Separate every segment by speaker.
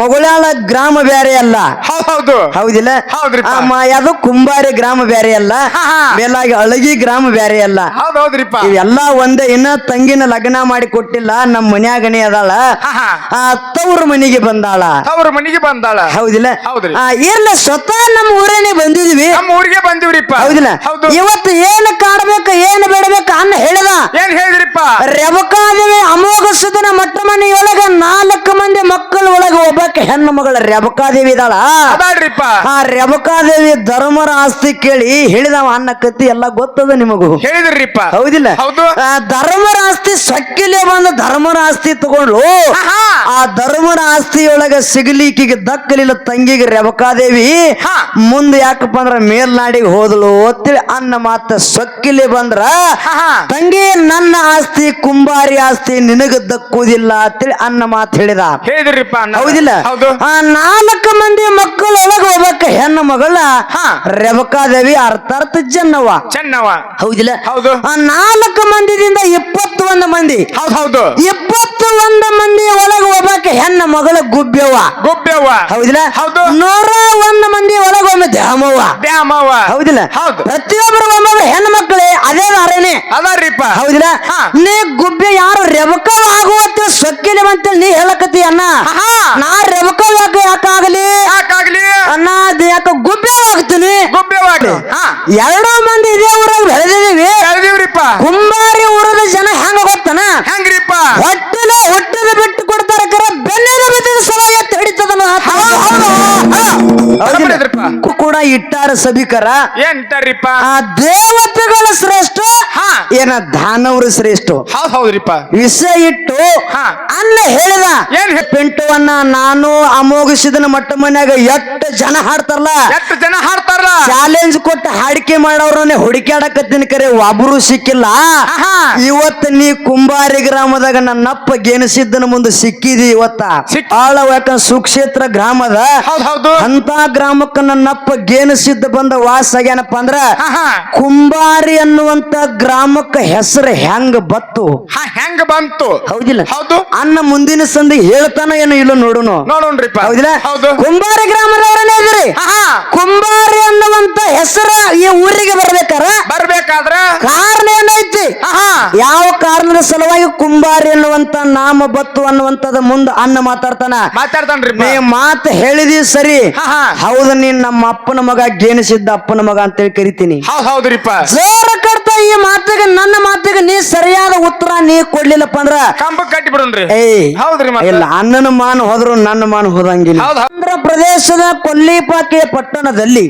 Speaker 1: ಮೊಗಳಾಳ ಗ್ರಾಮ ಬೇರೆ ಅಲ್ಲ.
Speaker 2: ಹೌದ್ ಹೌದು.
Speaker 1: ಹೌದಿಲ್ಲ? ಅಮ್ಮ ಯಾವ್ದು ಕುಂಬಾರಿ ಗ್ರಾಮ ಬೇರೆ ಅಲ್ಲ. ಮೇಲಾಗಿ ಅಳಗಿ ಗ್ರಾಮ ಬೇರೆ ಅಲ್ಲ.
Speaker 2: ಹೌದ್ ಹೌದ್ರಿಪ್ಪ.
Speaker 1: ಇವೆಲ್ಲ ಒಂದೇ ಇನ್ನ ತಂಗಿನ ಲಗ್ನ ಮಾಡಿ ಕೊಟ್ಟಿಲ್ಲ ನಮ್ಮ ಮನ್ಯಾಗನೇ ಅದಾಳ. ತವ್ರ ಮನೆಗೆ ಬಂದಾಳ.
Speaker 2: ತವ್ರ ಮನೆಗೆ ಬಂದಾಳ.
Speaker 1: ಹೌದಿಲ್ಲ?
Speaker 2: ಹೌದ್ರಿ.
Speaker 1: ಇರ್ಲ ಸ್ವತಃ ನಮ್ಮ ಊರೇನೆ ಬಂದಿದ್ವಿ.
Speaker 2: ನಮ್ಮ ಊರಿಗೆ ಬಂದಿವ್ರಿಪ್ಪ.
Speaker 1: ಹೌದಿಲ್ಲ?
Speaker 2: ಹೌದು.
Speaker 1: ಇವತ್ತು ಏನ್ ಕಾಡ್ಬೇಕು ಏನ್ ಬೇಡಬೇಕು ಅನ್ನ ಹೇಳಿದ?
Speaker 2: ಏನ್ ಹೇಳಿದ್ರಿಪ್ಪ?
Speaker 1: ರೆಬಕಾದೇವಿ ಅಮೋಘ ಸುಧನ ಮಟ್ಟ ಮನೆಯೊಳಗ ನಾಲ್ಕು ಮಂದಿ ಮಕ್ಕಳ ಒಳಗ ಒಬ್ಬಾಕೆ ಹೆಣ್ಣು ಮಗಳ ರೆಬಕಾದೇವಿ ಇದಾಳ
Speaker 2: ಅದಾಳ್ರಿಪ್ಪ.
Speaker 1: ಆ ರೆಬಕಾದೇವಿ ಧರ್ಮರ ಆಸ್ತಿ ಕೇಳಿ ಹೇಳಿದವ ಅನ್ನ ಕತ್ತಿ ಎಲ್ಲ ಗೊತ್ತದ ನಿಮಗೂ?
Speaker 2: ಹೇಳಿದ್ರಿಪ್ಪ.
Speaker 1: ಹೌದಿಲ್ಲ?
Speaker 2: ಹೌದು.
Speaker 1: ಆ ಧರ್ಮರ ಆಸ್ತಿ ಸಕ್ಕಿಲೆ ಬಂದ ಧರ್ಮರ ಆಸ್ತಿ ತಗೊಂಡ್ಲು ಆ ಧರ್ಮರ ಆಸ್ತಿಯೊಳಗ ಸಿಗಲಿಕ್ಕಿಗೆ ದಕ್ಕಲಿಲ್ಲ ತಂಗಿಗೆ ರೆಬಕಾದೇವಿ. ಮುಂದೆ ಯಾಕಪ್ಪ ಅಂದ್ರ ಮೇಲ್ನಾಡಿಗೆ ಹೋದಳು ಅಂತೇಳಿ ಅನ್ನ ಮಾತ ಸೊಕ್ಕಿಲೆ ಬಂದ್ರ. ತಂಗಿ ನನ್ನ ಆಸ್ತಿ ಕುಂಬಾರಿ ಆಸ್ತಿ ನಿನಗ ದಕ್ಕುವುದಿಲ್ಲ ಅಂತೇಳಿ ಅನ್ನ ಮಾತು ಹೇಳಿದ.
Speaker 2: ಹೇಳಿದ್ರಿಪ್ಪ
Speaker 1: ಹೌದಿಲ್ಲ?
Speaker 2: ಹೌದು.
Speaker 1: ಆ ನಾಲ್ಕು ಮಂದಿ ಮಕ್ಕಳೊಳಗ ಒಬ್ಬಕ್ಕ ಹೆಣ್ಣು ಮಗಳ
Speaker 2: ಹಾ.
Speaker 1: ರೆಬಕಾದೇವಿ ಅರ್ಥಾರ್ಥ ಜನ್ನವ
Speaker 2: ಚೆನ್ನವ
Speaker 1: ಹೌದಿಲ್ಲ?
Speaker 2: ಹೌದು.
Speaker 1: ಆ ನಾಲ್ಕು ಮಂದಿದಿಂದ ಇಪ್ಪತ್ತು ಒಂದು ಮಂದಿ.
Speaker 2: ಹೌದ್ ಹೌದು.
Speaker 1: ಇಪ್ಪತ್ತು ಒಂದು ಮಂದಿ ಒಳಗ ಒಬ್ಬಾಕೆ ಹೆಣ್ಣು ಮಗಳ ಗುಬ್ಬ್ಯವ್ವ
Speaker 2: ಗುಬ್ಬೆವ
Speaker 1: ಹೌದಿಲ್ಲ?
Speaker 2: ಹೌದು.
Speaker 1: ನೂರ ಒಂದು ಮಂದಿ ಒಳಗ ಒಮ್ಮೆ ದ್ಯಾಮವ್ವ.
Speaker 2: ದ್ಯಾಮವ್ವ.
Speaker 1: ಹೌದಿಲ್ಲ?
Speaker 2: ಹೌದು.
Speaker 1: ಪ್ರತಿಯೊಬ್ಬರು ಒಬ್ಬೊಬ್ರು ಹೆಣ್ಣು ಮಕ್ಕಳೇ ಅದೇ ದಾರೇನೆ.
Speaker 2: ಅದಾರಿಪ್ಪ.
Speaker 1: ಹೌದಿಲ್ಲ?
Speaker 2: ಹಾ.
Speaker 1: ನೀ ಗುಬ್ಬೆ ಯಾರು ರೇವಕಾ ಆಗುವ ಸೊಕ್ಕಿಲಿ ಅಂತ ನೀ ಹೇಳಕತ್ತಿ ಅಣ್ಣ
Speaker 2: ಹಾ.
Speaker 1: ನಾ ರೆಬಕವ್ ಯಾಕೆ ಯಾಕಾಗಲಿ
Speaker 2: ಯಾಕಾಗ್ಲಿ?
Speaker 1: ಅದು ಯಾಕೆ ಗುಬ್ಬೆ ಆಗ್ತೀನಿ
Speaker 2: ಹಾ.
Speaker 1: ಎರಡೂ ಮಂದಿ ಇದೇ ಊರಾಗ ಬೆಳೆದಿದೀವಿ
Speaker 2: ಹೇಳಿದಿವ್ರಿಪ್ಪ
Speaker 1: ಕುಂಬಾರಿ ಊರದ ಜನ ಹೆಂಗ ಗೊತ್ತನ?
Speaker 2: ಹೆಂಗ್ರಿಪ್ಪ?
Speaker 1: ಹೊಟ್ಟೆಲ ಹುಟ್ಟದ ಬಿಟ್ಟು ಕೊಡ್ತಾರ ಕರ ಬೆನ್ನಿನ ಬಿದ್ದ ಸಲ ಎತ್ತು
Speaker 2: ಬರಬರಿದ್ರಪ್ಪ.
Speaker 1: ಕೂಡ ಇಟ್ಟಾರ ಸಭಿಕರ.
Speaker 2: ಏನ್ ಇಟ್ಟಾರ್ರಿಪ್ಪ?
Speaker 1: ಆ ದೇವತೆಗಳ ಶ್ರೇಷ್ಠ. ಏನ ದಾನವರು ಶ್ರೇಷ್ಠ.
Speaker 2: ಹೌದ್ ಹೌದ್ರಿಪ್ಪ.
Speaker 1: ವಿಷಯ ಇಟ್ಟು. ಅನ್ನ ಹೇಳಿದ.
Speaker 2: ಏನ್
Speaker 1: ಪಿಂಟುವನ್ನ ನಾನು ಅಮೋಘಿಸಿದನ ಮಟ್ಟ ಮನ್ಯಾಗ ಎಷ್ಟು ಜನ ಹಾಡ್ತಾರಲ್ಲ.
Speaker 2: ಎಷ್ಟು ಜನ ಹಾಡ್ತಾರಲ್ಲ.
Speaker 1: ಚಾಲೆಂಜ್ ಕೊಟ್ಟು ಹಾಡಿಕೆ ಮಾಡೋರನ್ನೇ ಹುಡುಕಾಡಕತ್ತಿನ ಕರೆ ಒಬ್ರು ಸಿಕ್ಕಿಲ್ಲ.
Speaker 2: ಹಾ
Speaker 1: ಇವತ್ತು ನೀ ಕುಂಬಾರಿ ಗ್ರಾಮದಾಗ ನನ್ನಪ್ಪ ಗೆನಿಸಿದ್ದನ ಮುಂದೆ ಸಿಕ್ಕಿದಿ ಇವತ್ತ. ಆಳ ಯಾಕ ಸುಕ್ಷೇತ್ರ ಗ್ರಾಮದ. ಅಂತ ಗ್ರಾಮಕ್ಕ ನನ್ನಪ್ಪ ಗೇನಸಿದ್ದ ಬಂದ ವಾಸ ಆಗ್ಯಾನಪ್ಪ ಅಂದ್ರ ಕುಂಬಾರಿ ಅನ್ನುವಂತ ಗ್ರಾಮಕ್ಕ ಹೆಸರು ಹೆಂಗ ಬತ್ತು?
Speaker 2: ಹಾ ಹೆಂಗ್ ಬಂತು?
Speaker 1: ಹೌದಿಲ್ಲ.
Speaker 2: ಹೌದು.
Speaker 1: ಅನ್ನ ಮುಂದಿನ ಸಂದಿ ಹೇಳ್ತಾನ ಏನೋ ಇಲ್ಲ ನೋಡೋಣ
Speaker 2: ನೋಡೋಣ್ರಿಪ್ಪ.
Speaker 1: ಹೌದಿಲ್ಲ?
Speaker 2: ಹೌದು.
Speaker 1: ಕುಂಬಾರಿ ಗ್ರಾಮದವರನೇ ಇದ್ರಿ. ಕುಂಬಾರಿ ಅನ್ನುವಂತ ಹೆಸರು ಈ ಊರಿಗೆ ಬರ್ಬೇಕಾರ?
Speaker 2: ಬರ್ಬೇಕಾದ್ರ?
Speaker 1: ಕಾರಣ ಏನೈತಿ? ಯಾವ ಕಾರಣದ ಸಲುವಾಗಿ ಕುಂಬಾರಿ ಅನ್ನುವಂತ ನಾಮ ಬತ್ತು ಅನ್ನುವಂತದ ಮುಂದ ಅನ್ನ ಮಾತಾಡ್ತಾನ?
Speaker 2: ಮಾತಾಡ್ತಾನ್ರಿ
Speaker 1: ನೀ ಮಾತು ಹೇಳಿದಿ ಸರಿ. ಹೌದು ನೀನ್ ನಮ್ಮ ಅಪ್ಪನ ಮಗ ಗೇಣಿಸಿದ್ದ ಅಪ್ಪನ ಮಗ ಅಂತೇಳಿ ಕರಿತೀನಿ.
Speaker 2: ಹೌದ್ ಹೌದ್ರಿಪ್ಪ.
Speaker 1: ಜೋರ ಮಾತಿಗೆ ನನ್ನ ಮಾತಿಗೆ ನೀ ಸರಿಯಾದ ಉತ್ತರ ನೀ ಕೊಡ್ಲಿಲ್ಲಪ್ಪ ಅಂದ್ರ
Speaker 2: ಕಂಬ ಕಟ್ಟಿ ಬಿಡುನ್ರಿ
Speaker 1: ಏಯ್
Speaker 2: ಹೌದ್ರಿ ಮತ್ತೆ?
Speaker 1: ಇಲ್ಲ ಅಣ್ಣನ ಮಾನ ಹೋದ್ರು ನನ್ನ ಮಾನ ಹೋದಂಗಿಲ್ಲ.
Speaker 2: ಹೌದ್ ಹೌದ್.
Speaker 1: ಆಂಧ್ರ ಪ್ರದೇಶದ ಕೊಲ್ಲಿಪಾಕೆ ಪಟ್ಟಣದಲ್ಲಿ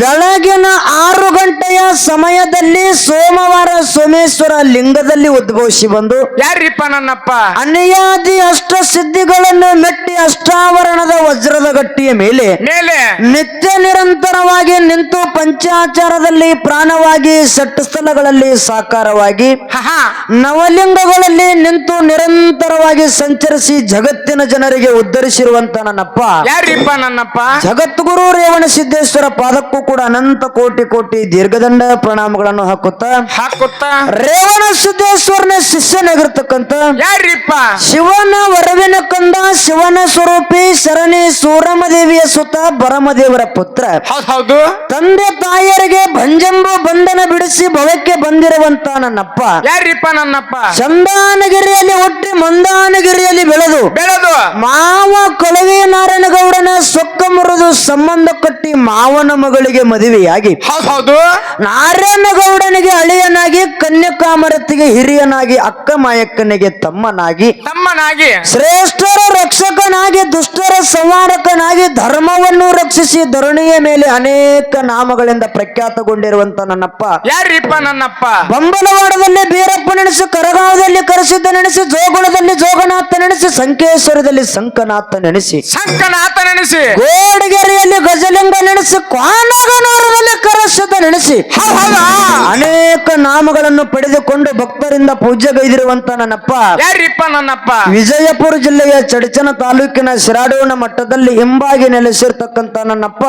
Speaker 1: ಬೆಳಗಿನ ಆರು ಗಂಟೆಯ ಸಮಯದಲ್ಲಿ ಸೋಮವಾರ ಸೋಮೇಶ್ವರ ಲಿಂಗದಲ್ಲಿ ಉದ್ಭವಿಸಿ ಬಂದು
Speaker 2: ಯಾರಿಪ್ಪ ನನ್ನಪ್ಪ?
Speaker 1: ಅನಿಯಾದಿ ಅಷ್ಟ ಸಿದ್ಧಿಗಳನ್ನು ಮೆಟ್ಟಿ ಅಷ್ಟಾವರಣದ ವಜ್ರದ ಗಟ್ಟಿಯ ಮೇಲೆ
Speaker 2: ಮೇಲೆ?
Speaker 1: ನಿತ್ಯ ನಿರಂತರವಾಗಿ ನಿಂತು ಪಂಚಾಚಾರದಲ್ಲಿ ಪ್ರಾಣವಾಗಿ ಸ್ಥಳಗಳಲ್ಲಿ ಸಾಕಾರವಾಗಿ ನವಲಿಂಗಗಳಲ್ಲಿ ನಿಂತು ನಿರಂತರವಾಗಿ ಸಂಚರಿಸಿ ಜಗತ್ತಿನ ಜನರಿಗೆ ಉದ್ಧರಿಸಿರುವಂತ ನನ್ನಪ್ಪ.
Speaker 2: ಯಾರಿಪ್ಪ ನನ್ನಪ್ಪ?
Speaker 1: ಜಗದ್ಗುರು ರೇವಣ ಸಿದ್ದೇಶ್ವರ ಪಾದಕ್ಕೂ ಕೂಡ ಅನಂತ ಕೋಟಿ ಕೋಟಿ ದೀರ್ಘದಂಡ ಪ್ರಣಾಮಗಳನ್ನು ಹಾಕುತ್ತಾ
Speaker 2: ಹಾಕುತ್ತ?
Speaker 1: ರೇವಣ ಸಿದ್ದೇಶ್ವರನ ಶಿಷ್ಯನಾಗಿರ್ತಕ್ಕಂಥ
Speaker 2: ಯಾರಿಪ್ಪ?
Speaker 1: ಶಿವನ ವರವಿನ ಕಂದ ಶಿವನ ಸ್ವರೂಪಿ ಶರಣಿ ಸೂರಮದೇವಿಯ ಸುತ್ತ ಬರಮದೇವರ ಪುತ್ರ.
Speaker 2: ಹೌದ್ ಹೌದು.
Speaker 1: ತಂದೆ ತಾಯಿಯರಿಗೆ ಭಂಜಂಬು ಬಂಧನ ಬಿಡಿಸಿ ಭವಕ್ಕೆ ಬಂದಿರುವಂತ ನನ್ನಪ್ಪ
Speaker 2: ಯಾರಿಪ್ಪ ನನ್ನಪ್ಪ?
Speaker 1: ಚಂದಾನಗಿರಿಯಲ್ಲಿ ಹುಟ್ಟಿ ಮಂದಾನಗಿರಿಯಲ್ಲಿ ಬೆಳೆದು
Speaker 2: ಬೆಳೆದು?
Speaker 1: ಮಾವ ಕೊಳವೆ ನಾರಾಯಣಗೌಡನ ಸೊಕ್ಕ ಮುರಿದು ಸಂಬಂಧ ಕಟ್ಟಿ ಮಾವನ ಮಗಳಿಗೆ ಮದುವೆಯಾಗಿ
Speaker 2: ಹೌದು
Speaker 1: ನಾರಾಯಣಗೌಡನಿಗೆ ಅಳಿಯನಾಗಿ ಕನ್ಯಕಾಮರತಿಗೆ ಹಿರಿಯನಾಗಿ ಅಕ್ಕ ಮಾಯಕ್ಕನಿಗೆ ತಮ್ಮನಾಗಿ
Speaker 2: ತಮ್ಮನಾಗಿ.
Speaker 1: ಶ್ರೇಷ್ಠರ ರಕ್ಷಕನಾಗಿ ದುಷ್ಟರ ಸಂವಾರಕನಾಗಿ ಧರ್ಮವನ್ನು ರಕ್ಷಿಸಿ ಧರಣಿಯ ಮೇಲೆ ಅನೇಕ ನಾಮಗಳಿಂದ ಪ್ರಖ್ಯಾತಗೊಂಡಿರುವಂತ ನನ್ನಪ್ಪ.
Speaker 2: ಯಾರಿಪ್ಪ ನನ್ನಪ್ಪ.
Speaker 1: ಬಂಬಲವಾಡದಲ್ಲಿ ಬೀರಪ್ಪ ನೆನೆಸಿ ಕರಗಾವದಲ್ಲಿ ಕರಸಿದ್ದ ನೆನೆಸಿ ಜೋಗುಣದಲ್ಲಿ ಜೋಗನಾಥ ನೆನೆಸಿ ಸಂಕೇಶ್ವರದಲ್ಲಿ ಸಂಕನಾಥ ನೆನೆಸಿ
Speaker 2: ಸಂಕನಾಥ ನೆನೆಸಿ.
Speaker 1: ಗೋಡಗೆರೆಯಲ್ಲಿ ಗಜಲಿಂಗ ನೆನೆಸಿ ಕ್ವಾನಗನೂರದಲ್ಲಿ ಕರಸಿದ್ದ ನೆನೆಸಿ. ಅನೇಕ ನಾಮಗಳನ್ನು ಪಡೆದುಕೊಂಡು ಭಕ್ತರಿಂದ ಪೂಜೆಗೈದಿರುವಂತ ನನ್ನಪ್ಪ.
Speaker 2: ಯಾರಿಪ್ಪ ನನ್ನಪ್ಪ?
Speaker 1: ವಿಜಯಪುರ ಜಿಲ್ಲೆಯ ಚಡಚನ ತಾಲೂಕಿನ ಶಿರಾಡೋಣ ಮಟ್ಟದಲ್ಲಿ ಹಿಂಬಾಗಿ ನೆಲೆಸಿರ್ತಕ್ಕಂತ ನನ್ನಪ್ಪ.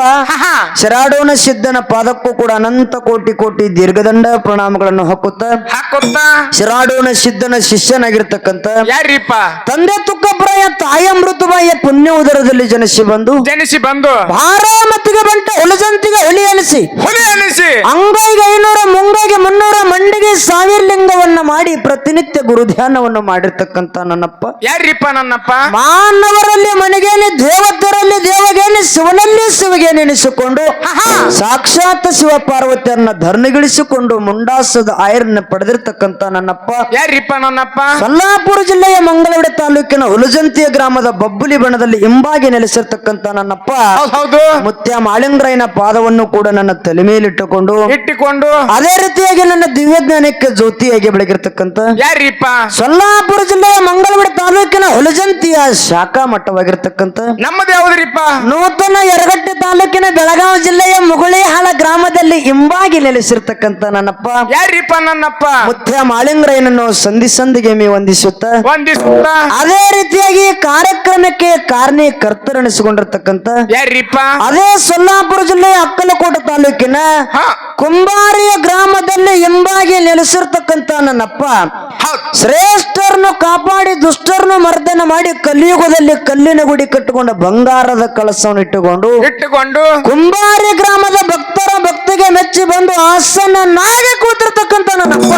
Speaker 2: ಶಿರಾಡೋಣ
Speaker 1: ಸಿದ್ದನ ಸಿದ್ಧನ ಪಾದಕ್ಕೂ ಕೂಡ ಅನಂತ ಕೋಟಿ ಕೋಟಿ ದೀರ್ಘದಂಡ ಪ್ರಣಾಮಗಳನ್ನು ಹಾಕುತ್ತ
Speaker 2: ಹಾಕುತ್ತ?
Speaker 1: ಶಿರಾಡೋನ ಸಿದ್ಧನ ಶಿಷ್ಯನಾಗಿರ್ತಕ್ಕಂಥ
Speaker 2: ಯಾರಿಪ್ಪ
Speaker 1: ತಂದೆ ತುಕ್ಕಪ್ರಾಯ ತಾಯಮೃತುಬಾಯಿಯ ಪುಣ್ಯ ಉದರದಲ್ಲಿ ಜನಿಸಿ ಬಂದು
Speaker 2: ಜನಿಸಿ ಬಂದು
Speaker 1: ಭಾರಾಮತಿಗೆ ಬಂಟ ಹುಲಜಂತಿಗೆ ಹುಲಿ ಅನಿಸಿ
Speaker 2: ಹುಲಿ ಅನಿಸಿ
Speaker 1: ಅಂಗೈಗೆ ಐನೂರ ಮುಂಗೈಗೆ ಮುನ್ನೂರ ಮಂಡಿಗೆ ಸಾವಿರ ಲಿಂಗವನ್ನ ಮಾಡಿ ಪ್ರತಿನಿತ್ಯ ಗುರುಧ್ಯಾನವನ್ನು ಮಾಡಿರ್ತಕ್ಕಂತ ನನ್ನಪ್ಪ.
Speaker 2: ಯಾರಿಪ್ಪ ನನ್ನಪ್ಪ?
Speaker 1: ಮಾನವರಲ್ಲಿ ಮನೆಗೇನೆ ದೇವತರಲ್ಲಿ ದೇವಗೇನೆ ಶಿವನಲ್ಲಿ ಶಿವಗೆ ನೆನೆಸಿಕೊಂಡು ಸಾಕ್ಷಾತ್ ಶಿವ ಪಾರ್ವತಿಯನ್ನ ಧರ್ಣಿಗಿಳಿಸಿಕೊಂಡು ಮುಂಡಾಸದ ಆಯರನ್ನ ಪಡೆದಿರ್ತಕ್ಕಂತ ನನ್ನಪ್ಪ.
Speaker 2: ಯಾರಿಪ್ಪ ನನ್ನಪ್ಪ?
Speaker 1: ಸೊಲ್ಲಾಪುರ ಜಿಲ್ಲೆಯ ಮಂಗಳವಾಡ ತಾಲೂಕಿನ ಹುಲಜಂತಿಯ ಗ್ರಾಮದ ಬಬ್ಬುಲಿ ಬಣದಲ್ಲಿ ಹಿಂಬಾಗಿ ನೆಲೆಸಿರ್ತಕ್ಕಂತ ನನ್ನಪ್ಪ.
Speaker 2: ಹೌದು
Speaker 1: ಮುತ್ಯ ಮಾಳಿಂಗ್ರಾಯನ ಪಾದವನ್ನು ಕೂಡ ನನ್ನ ತಲೆ ಮೇಲಿಟ್ಟುಕೊಂಡು
Speaker 2: ಇಟ್ಟುಕೊಂಡು
Speaker 1: ಅದೇ ರೀತಿಯಾಗಿ ನನ್ನ ದಿವ್ಯ ಜ್ಞಾನಕ್ಕೆ ಜ್ಯೋತಿಯಾಗಿ ಬೆಳಗಿರ್ತಕ್ಕಂತ
Speaker 2: ಯಾರಿಪ್ಪ
Speaker 1: ಸೊಲ್ಲಾಪುರ ಜಿಲ್ಲೆಯ ಮಂಗಳವಾಡ ತಾಲೂಕಿನ ಹುಲಜಂತಿಯ ಶಾಖಾ ಮಠವಾಗಿರ್ತಕ್ಕಂತ
Speaker 2: ನಮ್ಮದು ಯಾವ್ದ್ರಿಪ್ಪ
Speaker 1: ನೂತನ ಯರಗಟ್ಟೆ ತಾಲೂಕಿನ ಬೆಳಗಾವಿ ಜಿಲ್ಲೆಯ ಮುಗುಳಿಹಾಳ ಗ್ರಾಮದಲ್ಲಿ ಹಿಂಬಾಗಿ ನೆಲೆಸಿರ್ತಕ್ಕಂತ ನನ್ನಪ್ಪ.
Speaker 2: ಯಾರಿಪ್ಪ ನನ್ನಪ್ಪ?
Speaker 1: ಮುತ್ಯ ಮಾಳಿಂಗ್ರಾಯನನ್ನು ಸಂಧಿ ಸಂಧಿಗೆ ಮೇ ವಂದಿಸುತ್ತ. ಅದೇ ರೀತಿಯಾಗಿ ಈ ಕಾರ್ಯಕ್ರಮಕ್ಕೆ ಕಾರಣೀಕರ್ತರೆನಿಸಿಕೊಂಡಿರ್ತಕ್ಕಂತ
Speaker 2: ಯಾರಿಪ್ಪ
Speaker 1: ಅದೇ ಸೊಲ್ಲಾಪುರ ಜಿಲ್ಲೆಯ ಅಕ್ಕಲಕೋಟೆ ತಾಲೂಕಿನ ಕುಂಬಾರಿಯ ಗ್ರಾಮದಲ್ಲಿ ಎಂಬಾಗಿ ನೆಲೆಸಿರ್ತಕ್ಕಂತ ನನ್ನಪ್ಪ. ಶ್ರೇಷ್ಠರನ್ನು ಕಾಪಾಡಿ ದುಷ್ಟರನ್ನು ಮರ್ದನ ಮಾಡಿ ಕಲಿಯುಗದಲ್ಲಿ ಕಲ್ಲಿನ ಗುಡಿ ಕಟ್ಟಿಕೊಂಡ ಬಂಗಾರದ ಕಳಸವನ್ನು ಇಟ್ಟುಕೊಂಡು
Speaker 2: ಇಟ್ಟುಕೊಂಡು
Speaker 1: ಕುಂಬಾರಿ ಗ್ರಾಮದ ಭಕ್ತರ ಭಕ್ತಿಗೆ ಮೆಚ್ಚಿ ಬಂದು ಆಸನನಾಗಿ ಕೂತಿರ್ತಕ್ಕಂತ ನನ್ನಪ್ಪ.